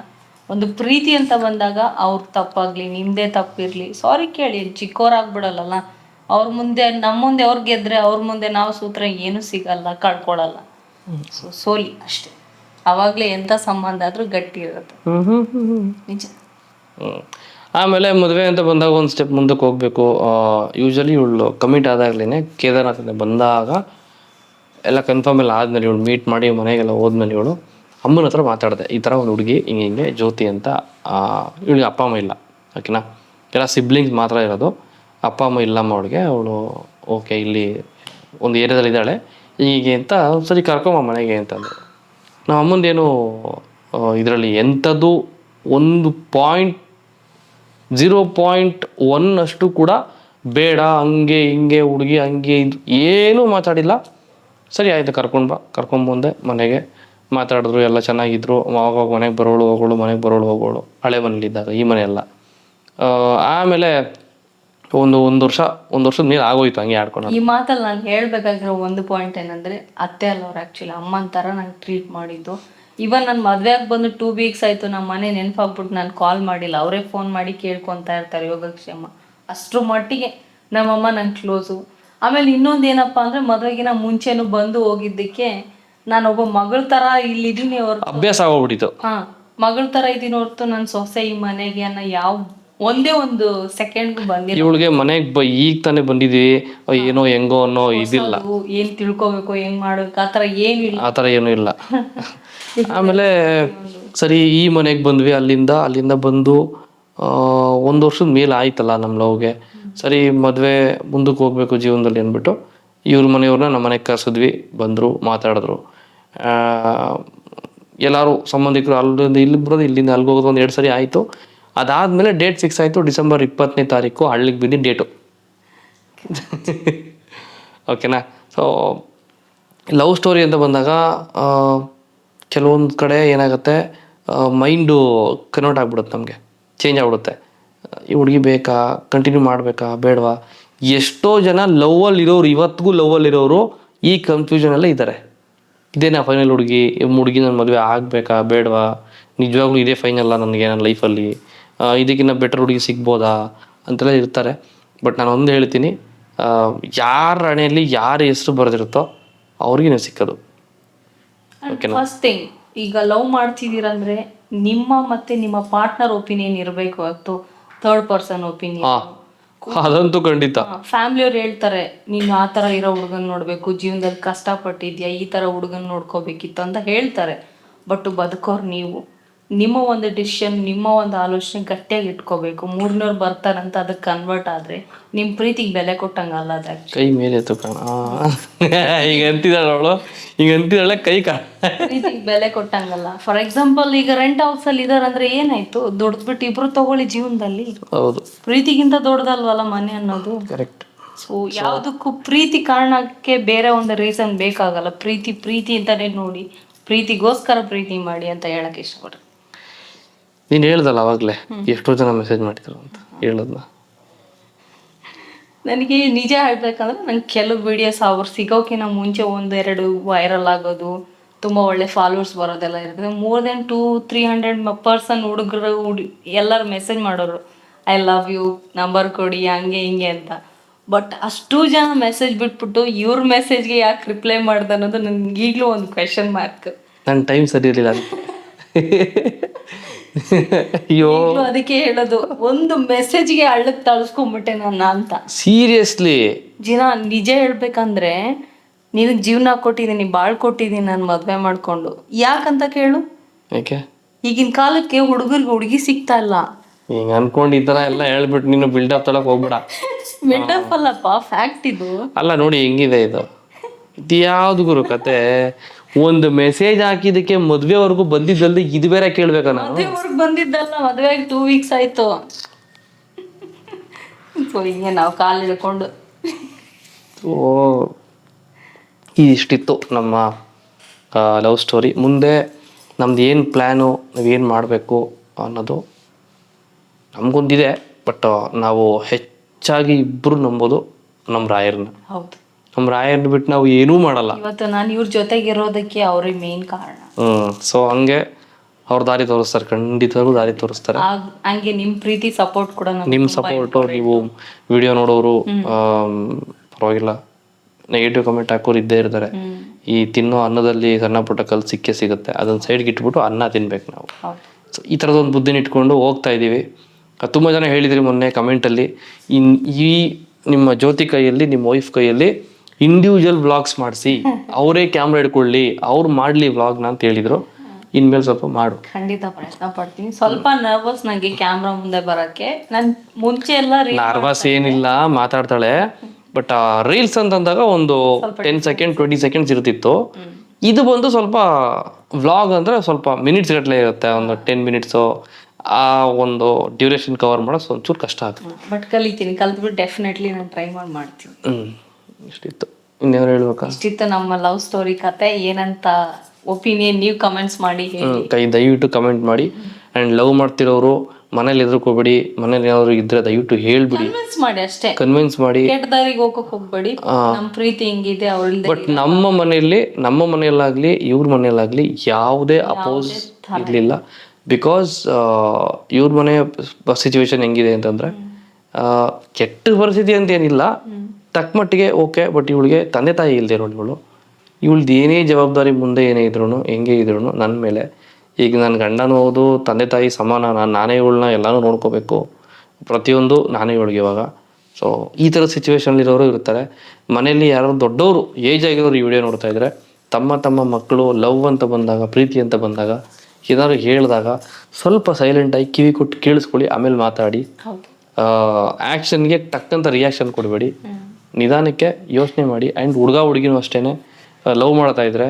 ಒಂದು ಪ್ರೀತಿ ಅಂತ ಬಂದಾಗ ಅವ್ರ ತಪ್ಪಾಗ್ಲಿ ನಿಮ್ದೇ ತಪ್ಪಿರ್ಲಿ. ಸಾರಿ ಕೇಳಿ ಚಿಕ್ಕವರಾಗ್ಬಿಡಲ್ಲ ಅವ್ರ ಮುಂದೆ ನಮ್ಮ ಮುಂದೆ ಅವ್ರು ಗೆದ್ರೆ ಅವ್ರ ಮುಂದೆ ನಾವು ಸೂತ್ರ ಏನು ಸಿಗಲ್ಲ ಕಳ್ಕೊಳಲ್ಲ ಸೊ ಸೋಲಿ ಅಷ್ಟೇ. ಅವಾಗಲೇ ಎಂಥ ಸಂಬಂಧ ಆದ್ರೂ ಗಟ್ಟಿ ಇರುತ್ತೆ. ನಿಜ. ಹ್ಮ್. ಆಮೇಲೆ ಮದುವೆ ಅಂತ ಬಂದಾಗ ಒಂದು ಸ್ಟೆಪ್ ಮುಂದಕ್ಕೆ ಹೋಗ್ಬೇಕು. ಯೂಶಲಿ ಇವಳು ಕಮಿಟ್ ಆದಾಗ್ಲೇ ಕೇದಾರ್ನಾಥ್ ಬಂದಾಗ ಎಲ್ಲ ಕನ್ಫರ್ಮ್ ಎಲ್ಲ ಆದ್ಮೇಲೆ ಇವಳು ಮೀಟ್ ಮಾಡಿ ಮನೆಗೆಲ್ಲ ಹೋದ್ಮೇಲೆ ಇವಳು ಅಮ್ಮನ ಹತ್ರ ಮಾತಾಡಿದೆ, ಈ ಥರ ಒಂದು ಹುಡುಗಿ, ಹಿಂಗೆ ಹಿಂಗೆ ಜ್ಯೋತಿ ಅಂತ ಇವಳಿಗೆ ಅಪ್ಪ, ಅಮ್ಮ ಇಲ್ಲ ಓಕೆನಾ ಎಲ್ಲ ಸಿಬ್ಲಿಂಗ್ಸ್ ಮಾತ್ರ ಇರೋದು. ಅಪ್ಪ, ಅಮ್ಮ ಇಲ್ಲಮ್ಮ ಅವಳಿಗೆ, ಅವಳು ಓಕೆ ಇಲ್ಲಿ ಒಂದು ಏರಿಯಾದಲ್ಲಿ ಇದ್ದಾಳೆ, ಹೀಗೆ ಅಂತ ಸರಿ ಕರ್ಕೊಂಬ ಮನೆಗೆ ಅಂತಂದು. ನಮ್ಮ ಅಮ್ಮಂದೇನು ಇದರಲ್ಲಿ ಎಂಥದ್ದು ಒಂದು ಪಾಯಿಂಟ್ ಜೀರೋ ಪಾಯಿಂಟ್ ಒನ್ ಅಷ್ಟು ಕೂಡ ಬೇಡ, ಹಂಗೆ, ಹಿಂಗೆ, ಹುಡುಗಿ, ಹಂಗೆ ಏನೂ ಮಾತಾಡಿಲ್ಲ. ಸರಿ ಆಯಿತು, ಕರ್ಕೊಂಡು ಬಾ. ಕರ್ಕೊಂಬಂದೆ ಮನೆಗೆ. ಮಾತಾಡಿದ್ರು, ಎಲ್ಲ ಚೆನ್ನಾಗಿದ್ರು. ಅವಾಗ ಮನೆಗೆ ಬರೋಳು, ಹೋಗೋಳು, ಮನೆಗೆ ಬರೋಳು, ಹೋಗೋಳು. ಹಳೆ ಮನೇಲಿದ್ದಾಗ ಈ ಮನೆ ಎಲ್ಲ ಆಮೇಲೆ ಒಂದು ಒಂದು ವರ್ಷ, ಒಂದು ವರ್ಷದ ಮೇಲೆ ಆಗೋಯ್ತು ಹಂಗೆ ಆಡ್ಕೊಂಡು. ಈ ಮಾತಲ್ಲಿ ನಾನು ಹೇಳ್ಬೇಕಾಗಿರೋ ಒಂದು ಪಾಯಿಂಟ್ ಏನಂದ್ರೆ, ಅತ್ತೆ ಅಲ್ಲ ಅವ್ರು ಆ್ಯಕ್ಚುಲಿ ಅಮ್ಮನ ಥರ ನಂಗೆ ಟ್ರೀಟ್ ಮಾಡಿದ್ದು. ಇವನ್ ನನ್ನ ಆಗಿ ಬಂದು ಟೂ ವೀಕ್ಸ್ ಆಯಿತು ನಮ್ಮ ಮನೆ ನೆನಪಾಗ್ಬಿಟ್ಟು ನಾನು ಕಾಲ್ ಮಾಡಿಲ್ಲ. ಅವರೇ ಫೋನ್ ಮಾಡಿ ಕೇಳ್ಕೊತಾ ಇರ್ತಾರೆ ಯೋಗಕ್ಷೇಮ. ಅಷ್ಟ್ರ ಮಟ್ಟಿಗೆ ನಮ್ಮಮ್ಮ ನಂಗೆ ಕ್ಲೋಸು ಆಮೇಲೆ ಇನ್ನೊಂದು ಏನಪ್ಪ ಅಂದ್ರೆ ಮದುವೆಗಿನ ಮುಂಚೆನೂ ಬಂದು ಹೋಗಿದ್ದಕ್ಕೆ ನಾನೊಬ್ಬ ಮಗಳ ಥರ ಇಲ್ಲಿದ್ದೀನಿ ಅವ್ರ ಅಭ್ಯಾಸ ಆಗೋಗ್ಬಿಟ್ಟಿತ್ತು. ಹಾ ಮಗಳ ಥರ ಇದ್ದೀನಿ ಹೊರತು ನನ್ನ ಸೊಸೆ ಈ ಮನೆಗೆ ಅನ್ನ ಯಾವ ಒಂದೇ ಒಂದು ಸೆಕೆಂಡ್ ಬಂದಿಲ್ಲ. ಇವಳಿಗೆ ಮನೆಗೆ ಬ ಈಗ ತಾನೇ ಬಂದಿದ್ದೀವಿ ಏನೋ ಹೆಂಗೋ ಅನ್ನೋ ಇದಿಲ್ಲ. ಏನು ತಿಳ್ಕೊಬೇಕು ಹೆಂಗ್ ಮಾಡ್ಬೇಕು ಆತರ ಏನು ಇಲ್ಲ. ಆ ಥರ ಏನೂ ಇಲ್ಲ. ಆಮೇಲೆ ಸರಿ ಈ ಮನೆಗೆ ಬಂದ್ವಿ. ಅಲ್ಲಿಂದ ಅಲ್ಲಿಂದ ಬಂದು ಒಂದು ವರ್ಷದ ಮೇಲೆ ಆಯ್ತಲ್ಲ ನಮ್ಮ ಲವ್ಗೆ. ಸರಿ, ಮದುವೆ ಮುಂದಕ್ಕೆ ಹೋಗ್ಬೇಕು ಜೀವನದಲ್ಲಿ ಅಂದ್ಬಿಟ್ಟು ಇವ್ರ ಮನೆಯವ್ರನ್ನ ನಮ್ಮ ಮನೆಗೆ ಕರೆಸಿದ್ವಿ, ಬಂದರು, ಮಾತಾಡಿದ್ರು. ಎಲ್ಲರೂ ಸಂಬಂಧಿಕರು ಅಲ್ಲಿಂದ ಇಲ್ಲಿ ಬರೋದು, ಇಲ್ಲಿಂದ ಅಲ್ಲಿಗೆ ಹೋಗೋದು ಒಂದು ಎರಡು ಸರಿ ಆಯಿತು. ಅದಾದಮೇಲೆ ಡೇಟ್ ಫಿಕ್ಸ್ ಆಯಿತು, ಡಿಸೆಂಬರ್ ಇಪ್ಪತ್ತನೇ ತಾರೀಕು ಹಳ್ಳಿಗೆ ಬಿದ್ದು ಡೇಟು ಓಕೆನಾ ಸೊ ಲವ್ ಸ್ಟೋರಿ ಅಂತ ಬಂದಾಗ ಕೆಲವೊಂದು ಕಡೆ ಏನಾಗುತ್ತೆ ಮೈಂಡು ಕನ್ವರ್ಟ್ ಆಗಿಬಿಡುತ್ತೆ ನಮಗೆ ಚೇಂಜ್ ಆಗ್ಬಿಡುತ್ತೆ. ಹುಡುಗಿ ಬೇಕಾ? ಕಂಟಿನ್ಯೂ ಮಾಡಬೇಕಾ? ಬೇಡವಾ? ಎಷ್ಟೋ ಜನ ಲವ್ವಲ್ಲಿ ಇರೋರು ಇವತ್ತಿಗೂ ಲವ್ವಲ್ಲಿ ಇರೋರು ಈ ಕನ್ಫ್ಯೂಷನಲ್ಲೇ ಇದ್ದಾರೆ. ಇದೇನಾ ಫೈನಲ್ ಹುಡುಗಿ? ಹುಡುಗಿ ನನ್ನ ಮದುವೆ ಆಗಬೇಕಾ? ಬೇಡವಾ? ನಿಜವಾಗ್ಲೂ ಇದೇ ಫೈನಲ್ಲ ನನಗೆ ನನ್ನ ಲೈಫಲ್ಲಿ ಇದಕ್ಕಿಂತ ಬೆಟರ್ ಹುಡುಗಿ ಸಿಗ್ಬೋದಾ? ಅಂತೆಲ್ಲ ಇರ್ತಾರೆ. ಬಟ್ ನಾನು ಒಂದು ಹೇಳ್ತೀನಿ ಯಾರ ಹಣೆಯಲ್ಲಿ ಯಾರ ಹೆಸರು ಬರೆದಿರುತ್ತೋ ಅವ್ರಿಗೆ ನೀವು ಸಿಕ್ಕೋದು. ಫಸ್ಟ್ ಥಿಂಗ್ ಈಗ ಲವ್ ಮಾಡ್ತಿದ್ದೀರಂದ್ರೆ ನಿಮ್ಮ ಮತ್ತೆ ನಿಮ್ಮ ಪಾರ್ಟ್ನರ್ ಒಪಿನಿಯನ್ ಇರಬೇಕು ಹೊತ್ತು ಥರ್ಡ್ ಪರ್ಸನ್ ಒಪಿನಿಯನ್ ಅದಂತೂ ಖಂಡಿತ. ಫ್ಯಾಮಿಲಿಯವ್ರು ಹೇಳ್ತಾರೆ ನೀನು ಆ ಥರ ಇರೋ ಹುಡುಗನ್ ನೋಡಬೇಕು ಜೀವನದಲ್ಲಿ ಕಷ್ಟಪಟ್ಟಿದ್ಯಾ ಈ ಥರ ಹುಡುಗನ್ ನೋಡ್ಕೋಬೇಕಿತ್ತು ಅಂತ ಹೇಳ್ತಾರೆ. ಬಟ್ ಬದುಕೋರು ನೀವು. ನಿಮ್ಮ ಒಂದು ಡಿಸಿಷನ್ ನಿಮ್ಮ ಒಂದು ಆಲೋಚನೆ ಗಟ್ಟಿಯಾಗಿ ಇಟ್ಕೋಬೇಕು. ಮೂರ್ನವ್ರು ಬರ್ತಾರಂತ ಅದಕ್ಕೆ ಕನ್ವರ್ಟ್ ಆದರೆ ನಿಮ್ಮ ಪ್ರೀತಿಗೆ ಬೆಲೆ ಕೊಟ್ಟಂಗಲ್ಲ ಅದು. ಕೈ ಮೇಲೆ ಕಣ. ಈಗ ಅಂತಿದ್ದಾಳೆ ಅವಳು. ಈಗ ಅಂತಿದ್ದಾಳೆ ಕೈ ಕಾ. ಪ್ರೀತಿಗೆ ಬೆಲೆ ಕೊಟ್ಟಂಗಲ್ಲ. ಫಾರ್ ಎಕ್ಸಾಂಪಲ್ ಈಗ ರೆಂಟ್ ಹೌಸ್ ಅಲ್ಲಿ ಇದಾರಂದ್ರೆ ಏನಾಯ್ತು? ದುಡ್ದ್ಬಿಟ್ಟು ಇಬ್ರು ತಗೊಳ್ಳಿ ಜೀವನದಲ್ಲಿ. ಹೌದು. ಪ್ರೀತಿಗಿಂತ ದೊಡ್ಡದಲ್ವಲ್ಲ ಮನೆ ಅನ್ನೋದು? ಕರೆಕ್ಟ್ ಸೊ ಯಾವುದಕ್ಕೂ ಪ್ರೀತಿ ಕಾರಣಕ್ಕೆ ಬೇರೆ ಒಂದು ರೀಸನ್ ಬೇಕಾಗಲ್ಲ. ಪ್ರೀತಿ ಪ್ರೀತಿ ಅಂತಾನೆ ನೋಡಿ. ಪ್ರೀತಿಗೋಸ್ಕರ ಪ್ರೀತಿ ಮಾಡಿ ಅಂತ ಹೇಳಕ್ ಇಷ್ಟಪಡ್ರಿ ನೀನು ಹೇಳ್ದಲ್ಲ ಅವಾಗಲೇ ಎಷ್ಟೋ ಜನ ಮೆಸೇಜ್ ಮಾಡಿದ್ರು ಅಂತ ಹೇಳದ್ನ. ನನಗೆ ನಿಜ ಹೇಳ್ಬೇಕಂದ್ರೆ ನಂಗೆ ಕೆಲವು ವಿಡಿಯೋಸ್ ಅವ್ರು ಸಿಗೋಕಿನ ಮುಂಚೆ ಒಂದೆರಡು ವೈರಲ್ ಆಗೋದು ತುಂಬ ಒಳ್ಳೆ ಫಾಲೋವರ್ಸ್ ಬರೋದೆಲ್ಲ ಇರ್ತದೆ more than two three hundred person ಹುಡುಗರು ಹುಡಿ ಎಲ್ಲರೂ ಮೆಸೇಜ್ ಮಾಡೋರು ಐ ಲವ್ ಯು ನಂಬರ್ ಕೊಡಿ ಹಂಗೆ ಹಿಂಗೆ ಅಂತ. ಬಟ್ ಅಷ್ಟು ಜನ ಮೆಸೇಜ್ ಬಿಟ್ಬಿಟ್ಟು ಇವ್ರ ಮೆಸೇಜ್ಗೆ ಯಾಕೆ ರಿಪ್ಲೈ ಮಾಡ್ದೆ ಅನ್ನೋದು ನನಗೆ ಈಗಲೂ ಒಂದು ಕ್ವೆಶನ್ ಮಾರ್ಕ್ ನನ್ನ ಟೈಮ್ ಸರಿ ಇರಲಿಲ್ಲ ಅಯ್ಯೋ. ಅದಕ್ಕೆ ಹೇಳೋದು ಒಂದು ಮೆಸೇಜ್ಗೆ ಹಳ್ಳಕ್ಕೆ ತಳಿಸ್ಕೊಂಡ್ಬಿಟ್ಟೆ ನನ್ನ ಅಂತ. ಸೀರಿಯಸ್ಲಿ ಜಿನ ನಿಜ ಹೇಳ್ಬೇಕಂದ್ರೆ ನಿನಗೆ ಜೀವನ ಕೊಟ್ಟಿದ್ದೀನಿ ಬಾಳ್ ಕೊಟ್ಟಿದ್ದೀನಿ ನಾನು ಮದ್ವೆ ಮಾಡ್ಕೊಂಡು. ಯಾಕಂತ ಕೇಳು? ಯಾಕೆ? ಈಗಿನ ಕಾಲಕ್ಕೆ ಹುಡುಗರಿಗೆ ಹುಡುಗಿ ಸಿಗ್ತಾ ಇಲ್ಲ. ಹಿಂಗ ಅನ್ಕೊಂಡು ಈ ತರ ಎಲ್ಲ ಹೇಳ್ಬಿಟ್ಟು ನೀನು ಬಿಲ್ಡಪ್ ತಳಕ್ ಹೋಗ್ಬೇಡ. ಬಿಲ್ಡಪ್ ಅಲ್ಲಪ್ಪ ಫ್ಯಾಕ್ಟ್ ಇದು. ಅಲ್ಲ ನೋಡಿ ಹೆಂಗಿದೆ ಇದು. ಇದು ಯಾವ್ದು ಗುರು ಕತೆ? ಒಂದು ಮೆಸೇಜ್ ಹಾಕಿದಕ್ಕೆ ಮದ್ವೆವರೆಗೂ ಬಂದಿದ್ದಲ್ದೆ ಇದು ಬೇರೆ ಕೇಳ್ಬೇಕ ನಾನು? ಮದುವೆವರೆಗೆ ಬಂದಿದ್ದಲ್ಲ ಮದುವೆ ಆಗಿ ಟೂ ವೀಕ್ಸ್ ಆಯ್ತು. ಸೊ ಹಿಂಗೆ ನಾವು ಕಾಲು ಹಿಡ್ಕೊಂಡು. ಓ ಇದಿಷ್ಟಿತ್ತು ನಮ್ಮ ಲವ್ ಸ್ಟೋರಿ ಮುಂದೆ ನಮ್ದು ಏನು ಪ್ಲ್ಯಾನು ನಾವೇನು ಮಾಡಬೇಕು ಅನ್ನೋದು ನಮಗೊಂದಿದೆ ಬಟ್ ನಾವು ಹೆಚ್ಚಾಗಿ ಇಬ್ಬರು ನಂಬೋದು ನಮ್ಮ ರಾಯರನ್ನ. ಹೌದು. ನಮ್ಮ ರಾಯರ್ ಬಿಟ್ಟು ನಾವು ಏನೂ ಮಾಡಲ್ಲ. ಇವತ್ತು ನಾನು ಇವ್ರ ಜೊತೆಗಿರೋದಕ್ಕೆ ಅವ್ರಿಗೆ ಮೇನ್ ಕಾರಣ. ಹ್ಮ್ ಸೊ ಹಂಗೆ ಅವ್ರ ದಾರಿ ತೋರಿಸ್ತಾರೆ ಖಂಡಿತವಾಗ್ಲೂ ದಾರಿ ತೋರಿಸ್ತಾರೆ. ಆಗ್- ಹಂಗೆ ನಿಮ್ ಪ್ರೀತಿ ಸಪೋರ್ಟ್ ಕೂಡ ನಿಮ್ ನಿಮ್ಮ ತುಂಬಾ ಸಪೋರ್ಟು ನೀವು ವಿಡಿಯೋ ನೋಡೋರು ಆಮ್, ಪರವಾಗಿಲ್ಲ. ನೆಗೆಟಿವ್ ಕಮೆಂಟ್ ಹಾಕೋರು ಇದ್ದೇ ಇರ್ತಾರೆ. ಹ್ಮ್. ಈ ತಿನ್ನೋ ಅನ್ನದಲ್ಲಿ ಸಣ್ಣ ಪುಟ್ಟ ಕಲ್ ಸಿಕ್ಕೇ ಸಿಗುತ್ತೆ. ಅದನ್ನ ಸೈಡ್ಗೆ ಇಟ್ಬಿಟ್ಟು ಅನ್ನ ತಿನ್ಬೇಕು ನಾವು. ಹೌದು. ಸೊ ಈ ಥರದೊಂದು ಬುದ್ಧಿನ ಇಟ್ಕೊಂಡು ಹೋಗ್ತಾ ಇದ್ದೀವಿ ತುಂಬ ಜನ ಹೇಳಿದ್ರಿ ಮೊನ್ನೆ ಕಮೆಂಟಲ್ಲಿ ಇನ್ ಈ ನಿಮ್ಮ ಜ್ಯೋತಿ ಕೈಯಲ್ಲಿ ನಿಮ್ಮ ವೈಫ್ ಕೈಯಲ್ಲಿ ಇಂಡಿವಿಜುವಲ್ ವ್ಲಾಗ್ಸ್ ಮಾಡಿಸಿ ಅವರೇ ಕ್ಯಾಮ್ರಾ ಇಟ್ಕೊಳ್ಳಿ ಅವ್ರು ಮಾಡಲಿ ವ್ಲಾಗ್ನ ಅಂತ ಹೇಳಿದ್ರು. ಇನ್ಮೇಲೆ ಸ್ವಲ್ಪ ಮಾಡು. ಖಂಡಿತ ಪ್ರಯತ್ನ ಪಡ್ತೀನಿ. ಸ್ವಲ್ಪ ನರ್ವಸ್ ನಂಗೆ ಕ್ಯಾಮ್ರಾ ಮುಂದೆ ಬರಕ್ಕೆ. ನನ್ ಮುಂಚೆ ಎಲ್ಲ ನರ್ವಸ್ ಏನಿಲ್ಲ ಮಾತಾಡ್ತಾಳೆ. ಬಟ್ ರೀಲ್ಸ್ ಅಂತಂದಾಗ ಒಂದು ಟೆನ್ ಸೆಕೆಂಡ್ ಟ್ವೆಂಟಿ ಸೆಕೆಂಡ್ಸ್ ಇರ್ತಿತ್ತು. ಇದು ಬಂದು ಸ್ವಲ್ಪ ವ್ಲಾಗ್ ಅಂದ್ರೆ ಸ್ವಲ್ಪ ಮಿನಿಟ್ಸ್ ಗಟ್ಟಲೆ ಇರುತ್ತೆ. ಒಂದು ಟೆನ್ ಮಿನಿಟ್ಸು ಆ ಒಂದು ಡ್ಯೂರೇಷನ್ ಕವರ್ ಮಾಡೋದು ಒಂಚೂರು ಕಷ್ಟ ಆಗುತ್ತೆ. ಬಟ್ ಕಲಿತೀನಿ. ಕಲ್ತ್ಬಿಟ್ಟು ಡೆಫಿನೆಟ್ಲಿ ನಾನು ಟ್ರೈ ಮಾಡಿ ಮಾಡ್ತೀನಿ. ಇಷ್ಟಿತ್ತು. ಇನ್ನೇನು ಹೇಳ್ಬೇಕಾ? ಇಷ್ಟಿತ್ತು ನಮ್ಮ ಲವ್ ಸ್ಟೋರಿ ಕತೆ ಏನಂತ ಒಪಿನಿಯನ್ ನೀವು ಕಮೆಂಟ್ಸ್ ಮಾಡಿ ಹೇಳಿ. ಕೈ ದಯವಿಟ್ಟು ಕಮೆಂಟ್ ಮಾಡಿ. ಅಂಡ್ ಲವ್ ಮಾಡ್ತಿರೋರು ಮನೇಲಿ ಎದುರ್ಕೋಬೇಡಿ ಮನೇಲಿ ಏನಾದ್ರು ಇದ್ರೆ ದಯವಿಟ್ಟು ಹೇಳ್ಬಿಡಿ. ಮಾಡಿ ಅಷ್ಟೇ. ಕನ್ವಿನ್ಸ್ ಮಾಡಿ. ಕೆಟ್ಟ ದಾರಿಗೆ ಹೋಗಕ್ ಹೋಗ್ಬೇಡಿ. ನಮ್ ಪ್ರೀತಿ ಹಿಂಗಿದೆ ಅವಳಿಗೆ ಬಟ್ ನಮ್ಮ ಮನೆಯಲ್ಲಿ ನಮ್ಮ ಮನೆಯಲ್ಲಾಗ್ಲಿ ಇವ್ರ ಮನೆಯಲ್ಲಾಗ್ಲಿ ಯಾವುದೇ ಅಪೋಸ್ ಇರಲಿಲ್ಲ. ಬಿಕಾಸ್ ಇವ್ರ ಮನೆ ಸಿಚುವೇಶನ್ ಹೆಂಗಿದೆ ಅಂತಂದ್ರೆ ಆ, ಕೆಟ್ಟ ಪರಿಸ್ಥಿತಿ ಅಂತ ಏನಿಲ್ಲ ತಕ್ಕ ಮಟ್ಟಿಗೆ ಓಕೆ ಬಟ್ ಇವಳಿಗೆ ತಂದೆ ತಾಯಿ ಇಲ್ಲದೆ ಇರೋಳು ಇವಳು. ಇವಳ್ದು ಏನೇ ಜವಾಬ್ದಾರಿ ಮುಂದೆ ಏನೇ ಇದ್ರು ಹೆಂಗೆ ಇದ್ರು ನನ್ನ ಮೇಲೆ. ಈಗ ನನ್ನ ಗಂಡನೂ ಹೌದು ತಂದೆ ತಾಯಿ ಸಮಾನ ನಾನು ನಾನೇ ಇವಳನ್ನ ಎಲ್ಲಾನು ನೋಡ್ಕೋಬೇಕು. ಪ್ರತಿಯೊಂದು ನಾನೇ ಇವಳಿಗೆ ಇವಾಗ. ಸೊ ಈ ಥರ ಸಿಚುವೇಶನ್ಲಿರೋರು ಇರ್ತಾರೆ. ಮನೆಯಲ್ಲಿ ಯಾರು ದೊಡ್ಡವರು ಏಜ್ ಆಗಿರೋರು ಈ ವಿಡಿಯೋ ನೋಡ್ತಾ ಇದ್ರೆ ತಮ್ಮ ತಮ್ಮ ಮಕ್ಕಳು ಲವ್ ಅಂತ ಬಂದಾಗ ಪ್ರೀತಿ ಅಂತ ಬಂದಾಗ ಏನಾದ್ರು ಹೇಳಿದಾಗ ಸ್ವಲ್ಪ ಸೈಲೆಂಟಾಗಿ ಕಿವಿ ಕೊಟ್ಟು ಕೇಳಿಸ್ಕೊಳ್ಳಿ ಆಮೇಲೆ ಮಾತಾಡಿ. ಆ್ಯಕ್ಷನ್ಗೆ ತಕ್ಕಂಥ ರಿಯಾಕ್ಷನ್ ಕೊಡಬೇಡಿ. ನಿಧಾನಕ್ಕೆ ಯೋಚನೆ ಮಾಡಿ ಆ್ಯಂಡ್ ಹುಡುಗ ಹುಡುಗಿನೂ ಅಷ್ಟೇ ಲವ್ ಮಾಡ್ತಾ ಇದ್ರೆ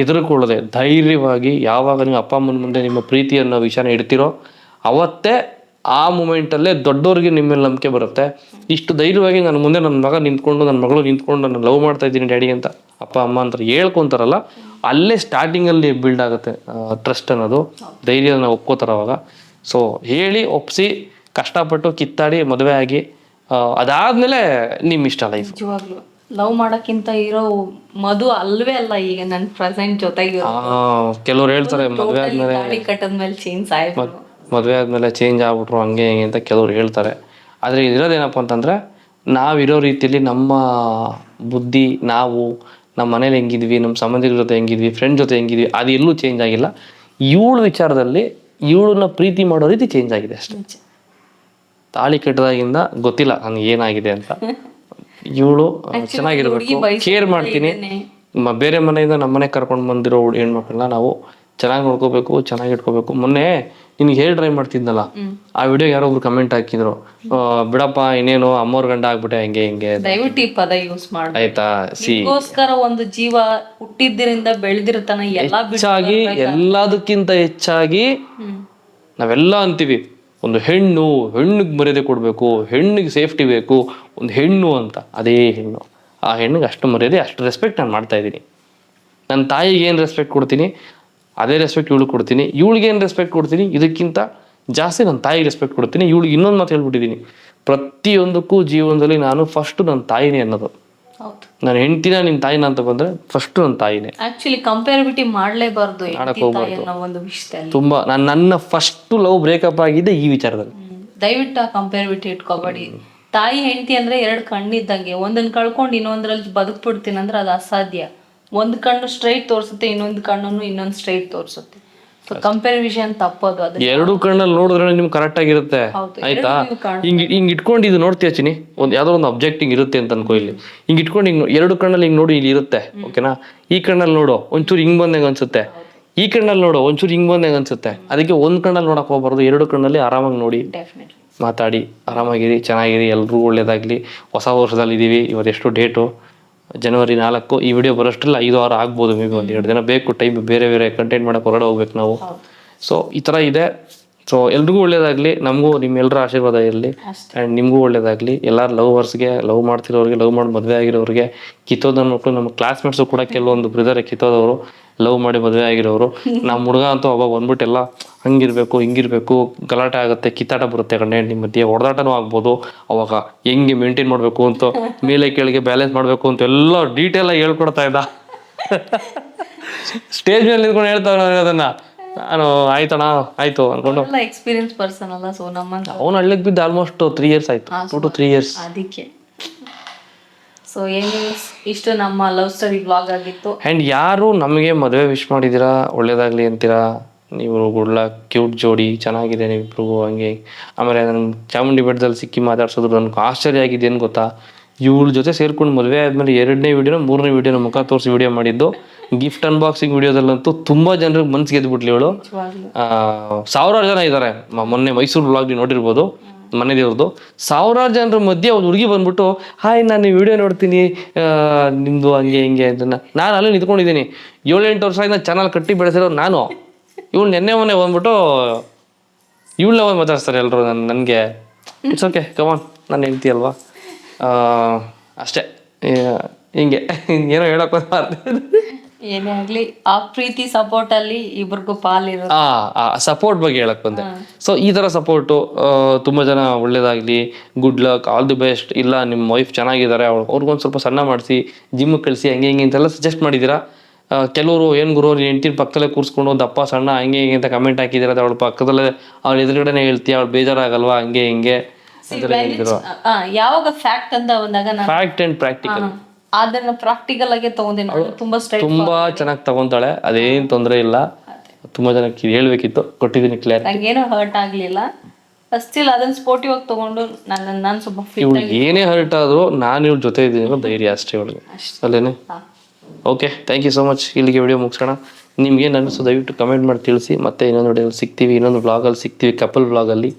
ಎದುರುಕೊಳ್ಳದೆ ಧೈರ್ಯವಾಗಿ ಯಾವಾಗ ನೀವು ಅಪ್ಪ ಅಮ್ಮನ ಮುಂದೆ ನಿಮ್ಮ ಪ್ರೀತಿ ಅನ್ನೋ ವಿಷಯನ ಇಡ್ತಿರೋ, ಅವತ್ತೇ ಆ ಮೂಮೆಂಟಲ್ಲೇ ದೊಡ್ಡವ್ರಿಗೆ ನಿಮ್ಮ ಮೇಲೆ ನಂಬಿಕೆ ಬರುತ್ತೆ. ಇಷ್ಟು ಧೈರ್ಯವಾಗಿ ನನ್ನ ಮುಂದೆ ನನ್ನ ಮಗ ನಿಂತ್ಕೊಂಡು, ನನ್ನ ಮಗಳು ನಿಂತ್ಕೊಂಡು ನಾನು ಲವ್ ಮಾಡ್ತಾ ಇದ್ದೀನಿ ಡ್ಯಾಡಿ ಅಂತ ಅಪ್ಪ, ಅಮ್ಮ ಅಂತ ಹೇಳ್ಕೊತಾರಲ್ಲ, ಅಲ್ಲೇ ಸ್ಟಾರ್ಟಿಂಗಲ್ಲಿ ಬಿಲ್ಡ್ ಆಗುತ್ತೆ ಟ್ರಸ್ಟ್ ಅನ್ನೋದು, ಧೈರ್ಯನ ಒಪ್ಕೋತಾರೆ ಅವಾಗ. ಸೊ ಹೇಳಿ ಒಪ್ಪಿಸಿ ಕಷ್ಟಪಟ್ಟು ಕಿತ್ತಾಡಿ ಮದುವೆ ಆಗಿ ಅದಾದ್ಮೇಲೆ ನಿಮ್ ಇಷ್ಟ ಲೈಫ್ ನಿಜವಾಗ್ಲು. ಲವ್ ಮಾಡಕ್ಕಿಂತ ಇರೋ ಮದು ಅಲ್ವೇ ಅಲ್ಲ ಈಗ ನನ್ನ ಪ್ರೆಸೆಂಟ್ ಜೊತೆಗೆ ಕೆಲವ್ರು ಹೇಳ್ತಾರೆ ಮದುವೆ ಆದ್ಮೇಲೆ ತಾಳಿ ಕಟ್ಟದ್ಮೇಲೆ ಚೇಂಜ್ ಆಯ್ತು ಮದುವೆ ಆದ್ಮೇಲೆ ಚೇಂಜ್ ಆಗ್ಬಿಟ್ರು ಹಂಗೆ ಹಿಂಗೆ ಅಂತ ಕೆಲವ್ರು ಹೇಳ್ತಾರೆ. ಆದರೆ ಇರೋದೇನಪ್ಪ ಅಂತಂದ್ರೆ ಇರೋ ರೀತಿಯಲ್ಲಿ ನಮ್ಮ ಬುದ್ಧಿ ನಾವು ನಮ್ಮ ಮನೇಲಿ ಹೆಂಗಿದ್ವಿ ನಮ್ಮ ಸಂಬಂಧಿಕರ ಜೊತೆ ಹೆಂಗಿದ್ವಿ ಫ್ರೆಂಡ್ ಜೊತೆ ಹೆಂಗಿದ್ವಿ ಅದು ಎಲ್ಲೂ ಚೇಂಜ್ ಆಗಿಲ್ಲ. ಇವಳ ವಿಚಾರದಲ್ಲಿ ಇವಳನ್ನ ಪ್ರೀತಿ ಮಾಡೋ ರೀತಿ ಚೇಂಜ್ ಆಗಿದೆ ಅಷ್ಟೇ. ತಾಳಿ ಕೆಟ್ಟದಾಗಿಂದ ಗೊತ್ತಿಲ್ಲ ನನಗೆ ಏನಾಗಿದೆ ಅಂತ. ಇವಳು ಚೆನ್ನಾಗಿರ್ಬೇಕು. ಕೇರ್ ಮಾಡ್ತೀನಿ. ಮ- ಬೇರೆ ಮನೆಯಿಂದ ನಮ್ಮ ಮನೆಗೆ ಕರ್ಕೊಂಡು ಬಂದಿರೋ ಹುಡ್- ಹೆಣ್ಮಕ್ಳನ್ನ ನಾವು ಚೆನ್ನಾಗಿ ನೋಡ್ಕೋಬೇಕು ಚೆನ್ನಾಗಿ ಇಟ್ಕೋಬೇಕು. ಮೊನ್ನೆ ನಿನ್ಗೆ ಹೇಳಿ ಡ್ರೈ ಮಾಡ್ತಿದ್ನಲ್ಲ? ಆ ವಿಡಿಯೋ ಯಾರೋ ಒಬ್ರು ಕಮೆಂಟ್ ಹಾಕಿದ್ರು. ಆ, ಬಿಡಪ್ಪ ಇನ್ನೇನು ಅಮ್ಮೋರ್ ಗಂಡ ಆಗ್ಬಿಟ್ಟೆ ಹಂಗೆ ಹಿಂಗೆ ದಯವಿಟ್ಟು ಈ ಪದ ಯೂಸ್ ಮಾಡಿ. ಆಯ್ತಾ? ಸಿ. ಒಂದು ಜೀವ ಹುಟ್ಟಿದ್ರಿಂದ ಬೆಳೆದಿರ್ತಾನ ಎಲ್ಲಾ ಬಿಟ್ಟು ಹೆಚ್ಚಾಗಿ ಎಲ್ಲದಕ್ಕಿಂತ ಹೆಚ್ಚಾಗಿ ನಾವೆಲ್ಲ ಅಂತೀವಿ. ಒಂದು ಹೆಣ್ಣು, ಹೆಣ್ಣಿಗೆ ಮರ್ಯಾದೆ ಕೊಡಬೇಕು, ಹೆಣ್ಣಿಗೆ ಸೇಫ್ಟಿ ಬೇಕು, ಒಂದು ಹೆಣ್ಣು ಅಂತ, ಅದೇ ಹೆಣ್ಣು. ಆ ಹೆಣ್ಣಿಗೆ ಅಷ್ಟು ಮರ್ಯಾದೆ, ಅಷ್ಟು ರೆಸ್ಪೆಕ್ಟ್ ನಾನು ಮಾಡ್ತಾ ಇದ್ದೀನಿ. ನನ್ನ ತಾಯಿಗೆ ಏನು ರೆಸ್ಪೆಕ್ಟ್ ಕೊಡ್ತೀನಿ? ಅದೇ ರೆಸ್ಪೆಕ್ಟ್ ಇವಳಿಗೆ ಕೊಡ್ತೀನಿ. ಇವಳಿಗೆ ಏನು ರೆಸ್ಪೆಕ್ಟ್ ಕೊಡ್ತೀನಿ? ಇದಕ್ಕಿಂತ ಜಾಸ್ತಿ ನನ್ನ ತಾಯಿಗೆ ರೆಸ್ಪೆಕ್ಟ್ ಕೊಡ್ತೀನಿ. ಇವಳಿಗೆ ಇನ್ನೊಂದು ಮಾತು ಹೇಳ್ಬಿಟ್ಟಿದ್ದೀನಿ. ಪ್ರತಿಯೊಂದಕ್ಕೂ ಜೀವನದಲ್ಲಿ ನಾನು ಫಸ್ಟು ನನ್ನ ತಾಯಿನೇ ಅನ್ನೋದು. ನಾನು ಹೆಂಡತಿನ ನಿನ್ ತಾಯಿನ ಅಂತ ಬಂದ್ರೆ ಫಸ್ಟ್ ನನ್ನ ತಾಯಿನೇ. ಆಕ್ಚುಲಿ ಕಂಪೇರಿಬಿಟಿ ಮಾಡ್ಲೇಬಾರ್ದು ತಾಯಿ ಅನ್ನೋ ಒಂದು ವಿಷಯದಲ್ಲಿ. ತುಂಬಾ ನಾನು ನನ್ನ ಫಸ್ಟ್ ಲವ್ ಬ್ರೇಕಪ್ ಆಗಿದೆ ಈ ವಿಚಾರದಲ್ಲಿ. ದಯವಿಟ್ಟು ಆ ಕಂಪೇರಿಬಿಟಿ ಇಟ್ಕೋಬೇಡಿ. ತಾಯಿ ಹೆಂಡತಿ ಅಂದ್ರೆ ಎರಡು ಕಣ್ಣಿದ್ದಂಗೆ. ಒಂದನ್ನ ಕಳ್ಕೊಂಡು ಇನ್ನೊಂದ್ರಲ್ಲಿ ಬದುಕ್ಬಿಡ್ತೀನಿ ಅಂದ್ರೆ ಅದು ಅಸಾಧ್ಯ. ಒಂದು ಕಣ್ಣು ಸ್ಟ್ರೈಟ್ ತೋರಿಸುತ್ತೆ ಇನ್ನೊಂದು ಕಣ್ಣನ್ನು ಇನ್ನೊಂದು ಸ್ಟ್ರೈಟ್ ತೋರಿಸುತ್ತೆ. ಸೊ ಕಂಪೇರಿವಿಷನ್ ತಪ್ಪೋದು ಅದು. ಎರಡು ಕಣ್ಣಲ್ಲಿ ನೋಡಿದ್ರೆ ನಿಮ್ಗೆ ಕರೆಕ್ಟ್ ಆಗಿರುತ್ತೆ ಆಯ್ತಾ. ಹಿಂಗ್ ಹಿಂಗ್ ಇಟ್ಕೊಂಡು ಇದು ನೋಡ್ತೀಯ ಚಿನಿ ಒಂದ್ ಯಾವ್ದೋ ಒಂದು ಅಬ್ಜೆಕ್ಟಿಂಗ್ ಇರುತ್ತೆ ಅಂತ ಅನ್ಕೋ ಇಲ್ಲಿ. ಹಿಂಗ್ ಇಟ್ಕೊಂಡು ಹಿಂಗ್ ಎರಡು ಕಣ್ಣಲ್ಲಿ ಹಿಂಗ್ ನೋಡಿ ಇಲ್ಲಿ ಇರುತ್ತೆ ಓಕೆನಾ? ಈ ಕಣ್ಣಲ್ಲಿ ನೋಡು ಒಂಚೂರು ಹಿಂಗ್ ಬಂದಂಗ ಅನ್ಸುತ್ತೆ. ಈ ಕಣ್ಣಲ್ಲಿ ನೋಡು ಒಂಚೂರು ಹಿಂಗ್ ಬಂದಂಗ ಅನ್ಸುತ್ತೆ. ಅದಕ್ಕೆ ಒಂದ್ ಕಣ್ಣಲ್ಲಿ ನೋಡಕ್ ಹೋಗ್ಬಾರ್ದು ಎರಡು ಕಣ್ಣಲ್ಲಿ ಆರಾಮಾಗಿ ನೋಡಿ ಮಾತಾಡಿ. ಆರಾಮಾಗಿರಿ ಚೆನ್ನಾಗಿರಿ ಎಲ್ರಿಗೂ ಒಳ್ಳೇದಾಗ್ಲಿ. ಹೊಸ ವರ್ಷದಲ್ಲಿ ಇದೀವಿ ಇವತ್ತೆಷ್ಟು ಡೇಟು ಜನವರಿ ನಾಲ್ಕು ಈ ವಿಡಿಯೋ ಬರೋಷ್ಟ್ರಲ್ಲಿ ಐದು ವಾರ ಆಗ್ಬೋದು ಮೇ ಬಿ ಒಂದು ಎರಡು ದಿನ ಬೇಕು ಟೈಮ್ ಬೇರೆ ಬೇರೆ ಕಂಟೆಂಟ್ ಮಾಡಕ್ಕೆ ಹೊರಡೋಗ್ಬೇಕು ಹೋಗ್ಬೇಕು ನಾವು ಸೊ ಈ ಥರ ಇದೆ. ಸೊ ಎಲ್ರಿಗೂ ಒಳ್ಳೇದಾಗ್ಲಿ ನಮಗೂ ನಿಮ್ಮೆಲ್ಲರ ಆಶೀರ್ವಾದ ಇರಲಿ. ಅಂಡ್ ಆ್ಯಂಡ್ ನಿಮಗೂ ಒಳ್ಳೇದಾಗಲಿ. ಎಲ್ಲರೂ ಲವರ್ಸ್ಗೆ ಲವ್ ಮಾಡ್ತಿರೋರಿಗೆ ಲವ್ ಮಾಡಿ ಮದುವೆ ಆಗಿರೋರಿಗೆ ಕಿತ್ತೋದ ಮಕ್ಕಳು ನಮ್ಮ ಕ್ಲಾಸ್ಮೇಟ್ಸು ಕೂಡ ಕೆಲವೊಂದು ಬ್ರದರ್ ಕಿತ್ತೋದವರು ಲವ್ ಮಾಡಿ ಮದುವೆ ಆಗಿರೋರು ನಮ್ಮ ಹುಡುಗ ಅಂತೂ ಅವಾಗ ಬಂದ್ಬಿಟ್ಟು ಎಲ್ಲ ಹಂಗಿರ್ಬೇಕು ಹಿಂಗಿರ್ಬೇಕು ಗಲಾಟೆ ಆಗುತ್ತೆ ಕಿತ್ತಾಟ ಬರುತ್ತೆ ಕಣ್ಣೆ ನಿಮ್ಮ ಮಧ್ಯೆ ಹೊಡೆದಾಟನೂ ಆಗ್ಬೋದು. ಅವಾಗ ಹೆಂಗೆ ಮೇಂಟೈನ್ ಮಾಡಬೇಕು ಅಂತ ಮೇಲೆ ಕೇಳಿಗೆ ಬ್ಯಾಲೆನ್ಸ್ ಮಾಡಬೇಕು ಅಂತ ಎಲ್ಲ ಡೀಟೇಲಾಗಿ ಹೇಳ್ಕೊಡ್ತಾ ಇದ್ದ. ಸ್ಟೇಜ್ ಮೇಲೆ ನಿಂತ್ಕೊಂಡು ಹೇಳ್ತಾವ್ರೆ ಅದನ್ನ. ನಾನು ಆಯ್ತಣ್ಣ ಆಯ್ತು ಅನ್ಕೊಂಡು. ಎಲ್ಲ ಎಕ್ಸ್ಪೀರಿಯನ್ಸ್ ಪರ್ಸನ್ ಅಲ್ಲ ಸೊ ನಮ್ಮ ಅವ್ನು ಹಳ್ಳಿಗೆ ಬಿದ್ದು ಆಲ್ಮೋಸ್ಟ್ ತ್ರೀ ಇಯರ್ಸ್ ಆಯ್ತು. ಟು ಟು ತ್ರೀ ಇಯರ್ಸ್ ಅದಕ್ಕೆ. ಸೊ ಏನು ಇಷ್ಟು ನಮ್ಮ ಲವ್ ಸ್ಟೋರಿ ಬ್ಲಾಗ್ ಆಗಿತ್ತು. ಆ್ಯಂಡ್ ಯಾರು ನಮಗೆ ಮದುವೆ ವಿಶ್ ಮಾಡಿದ್ದೀರಾ ಒಳ್ಳೇದಾಗಲಿ ಅಂತೀರಾ? ನೀವು ಗುಡ್ಲ ಕ್ಯೂಟ್ ಜೋಡಿ ಚೆನ್ನಾಗಿದೆ ನೀವಿಬ್ರಿಗೂ ಹಂಗೆ. ಆಮೇಲೆ ನನ್ನ ಚಾಮುಂಡಿ ಬೆಟ್ಟದಲ್ಲಿ ಸಿಕ್ಕಿ ಮಾತಾಡ್ಸೋದ್ರು ನನಗೆ ಆಶ್ಚರ್ಯ ಆಗಿದೆ ಏನು ಗೊತ್ತಾ? ಇವಳ ಜೊತೆ ಸೇರ್ಕೊಂಡು ಮದುವೆ ಆದಮೇಲೆ ಎರಡನೇ ವೀಡಿಯೋನ ಮೂರನೇ ವೀಡಿಯೋನ ಮುಖ ತೋರಿಸಿ ವಿಡಿಯೋ ಮಾಡಿದ್ದು. ಗಿಫ್ಟ್ ಅನ್ಬಾಕ್ಸಿಂಗ್ ವಿಡಿಯೋದಲ್ಲಂತೂ ತುಂಬ ಜನರಿಗೆ ಮನ್ಸು ಗೆದ್ಬಿಟ್ಲಿ ಇವಳು. ಸಾವಿರಾರು ಜನ ಇದ್ದಾರೆ ಮೊನ್ನೆ ಮೈಸೂರು ಬ್ಲಾಗ್ ನೀವು ನೋಡಿರ್ಬೋದು ಮನೆ ದೇವ್ರದ್ದು. ಸಾವಿರಾರು ಜನರ ಮಧ್ಯೆ ಒಂದು ಹುಡುಗಿ ಬಂದ್ಬಿಟ್ಟು ಹಾಯ್ ನಾನು ಈ ವಿಡಿಯೋ ನೋಡ್ತೀನಿ. ನಿಮ್ಮದು ನಿಮ್ದು ಹಂಗೆ ಹಿಂಗೆ ಅಂತ ನಾನು ಅಲ್ಲೇ ನಿಂತ್ಕೊಂಡಿದ್ದೀನಿ. ಏಳೆಂಟು ವರ್ಷ ಆಯ್ತು ಚಾನಲ್ ಕಟ್ಟಿ ಬೆಳೆಸಿರೋ ನಾನು. ಇವಳು ನೆನ್ನೆ ಮೊನ್ನೆ ಬಂದ್ಬಿಟ್ಟು ಇವಳನ್ನ ಒಂದು ಮಾತಾಡ್ತಾರೆ ಎಲ್ಲರೂ ನನ್ನ ನನಗೆ. ಇಟ್ಸ್ ಓಕೆ ಕಮಾನ್ ನಾನು ಹೆಂಡ್ತಿ ಅಲ್ವಾ? ಅಷ್ಟೇ. ಹಿಂಗೆ. ಏನೋ ಹೇಳಕ್ಕೆ ಏನೇ ಆಗ್ಲಿ ಆ ಪ್ರೀತಿ ಸಪೋರ್ಟ್ ಅಲ್ಲಿ ಇಬ್ರಿಗೂ ಪಾಲಿರೋದು. ಆ ಸಪೋರ್ಟ್ ಬಗ್ಗೆ ಹೇಳಕ್ ಬಂದೆ. ಸೊ ಈ ತರ ಸಪೋರ್ಟು ತುಂಬಾ ಜನ ಒಳ್ಳೇದಾಗ್ಲಿ good luck all the best ಇಲ್ಲ ನಿಮ್ಮ ವೈಫ್ ಚೆನ್ನಾಗಿದ್ದಾರೆ ಅವ್ರು ಅವ್ರಿಗೊಂದು ಸ್ವಲ್ಪ ಸಣ್ಣ ಮಾಡಿಸಿ ಜಿಮ್ ಕಳಿಸಿ ಹಂಗೆ ಹಿಂಗೆ ಅಂತೆಲ್ಲ ಸಜೆಸ್ಟ್ ಮಾಡಿದ್ದೀರಾ? ಕೆಲವರು ಏನು ಗುರು ನೀನು ಹೆಂಡತಿನ ಪಕ್ಕದಲ್ಲೇ ಕೂರಿಸ್ಕೊಂಡು ದಪ್ಪ ಸಣ್ಣ ಹಂಗೆ ಹಿಂಗೆ ಅಂತ ಕಮೆಂಟ್ ಹಾಕಿದ್ದೀರ ಅವಳ ಪಕ್ಕದಲ್ಲೇ ಅವಳ ಎದುರುಗಡೆನೆ ಹೇಳ್ತೀಯ ಅವಳು ಬೇಜಾರಾಗಲ್ವಾ ಹಂಗೆ ಹಿಂಗೆ ಯಾವಾಗ ಫ್ಯಾಕ್ಟ್ ಅಂತ ಬಂದಾಗ ಫ್ಯಾಕ್ಟ್ ಅಂಡ್ ಪ್ರಾಕ್ಟಿಕಲ್ ಅದನ್ನ ಪ್ರಾಕ್ಟಿಕಲ್ ಆಗಿ ತಗೊಂಡೆ ನಾನು. ತುಂಬಾ ಸ್ಟ್ರೈಟ್ ತುಂಬಾ ಚೆನ್ನಾಗಿ ತಗೊಂತಾಳೆ. ಅದೇನು ತೊಂದರೆ ಇಲ್ಲ. ತುಂಬಾ ಜನಕ್ಕೆ ಹೇಳ್ಬೇಕಿತ್ತು. ಕೊಟ್ಟಿದ್ದೀನಿ ಕ್ಲಿಯರ್ ನಂಗೇನು ಹರ್ಟ್ ಆಗ್ಲಿಲ್ಲ. ಸ್ಟಿಲ್ ಅದನ್ನ ಸ್ಪೋರ್ಟಿವ್ ಆಗಿ ತಗೊಂಡು ನನ್ನ ನಾನು ಸ್ವಲ್ಪ ಇವಳು ಏನೇ ಹರ್ಟ್ ಆದ್ರೂ ನಾನು ಇವ್ಳ ಜೊತೆ ಇದ್ದೀನಿ ಧೈರ್ಯ ಅಷ್ಟೇ ಇವಳಿಗೆ ಅಲ್ಲೇನೆ? Okay thank you so much ಇಲ್ಲಿಗೆ ವಿಡಿಯೋ ಮುಗಿಸೋಣ ನಿಮ್ಗೆ ಅನಿಸು ದಯವಿಟ್ಟು ಕಮೆಂಟ್ ಮಾಡಿ ತಿಳಿಸಿ. ಮತ್ತೆ ಇನ್ನೊಂದು ವಿಡಿಯೋ ಸಿಗ್ತೀವಿ. ಇನ್ನೊಂದು ಬ್ಲಾಗಲ್ಲಿ ಸಿಗ್ತೀವಿ. Couple ಬ್ಲಾಗಲ್ಲಿ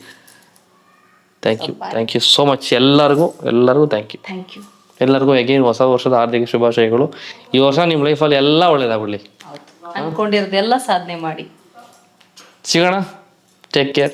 thank you thank you so much ಎಲ್ಲರಿಗೂ ಎಲ್ಲರಿಗೂ ಥ್ಯಾಂಕ್ ಯು ಥ್ಯಾಂಕ್ ಯು ಎಲ್ಲರಿಗೂ ಅಗೇನ್ ಹೊಸ ವರ್ಷದ ಹಾರ್ದಿಕ ಶುಭಾಶಯಗಳು. ಈ ವರ್ಷ ನಿಮ್ಮ ಲೈಫಲ್ಲಿ ಎಲ್ಲ ಒಳ್ಳೇದಾಗ್ಬಿಡ್ಲಿ. ಅನ್ಕೊಂಡಿರೋದೆಲ್ಲ ಸಾಧನೆ ಮಾಡಿ. ಸಿಗೋಣ. Take care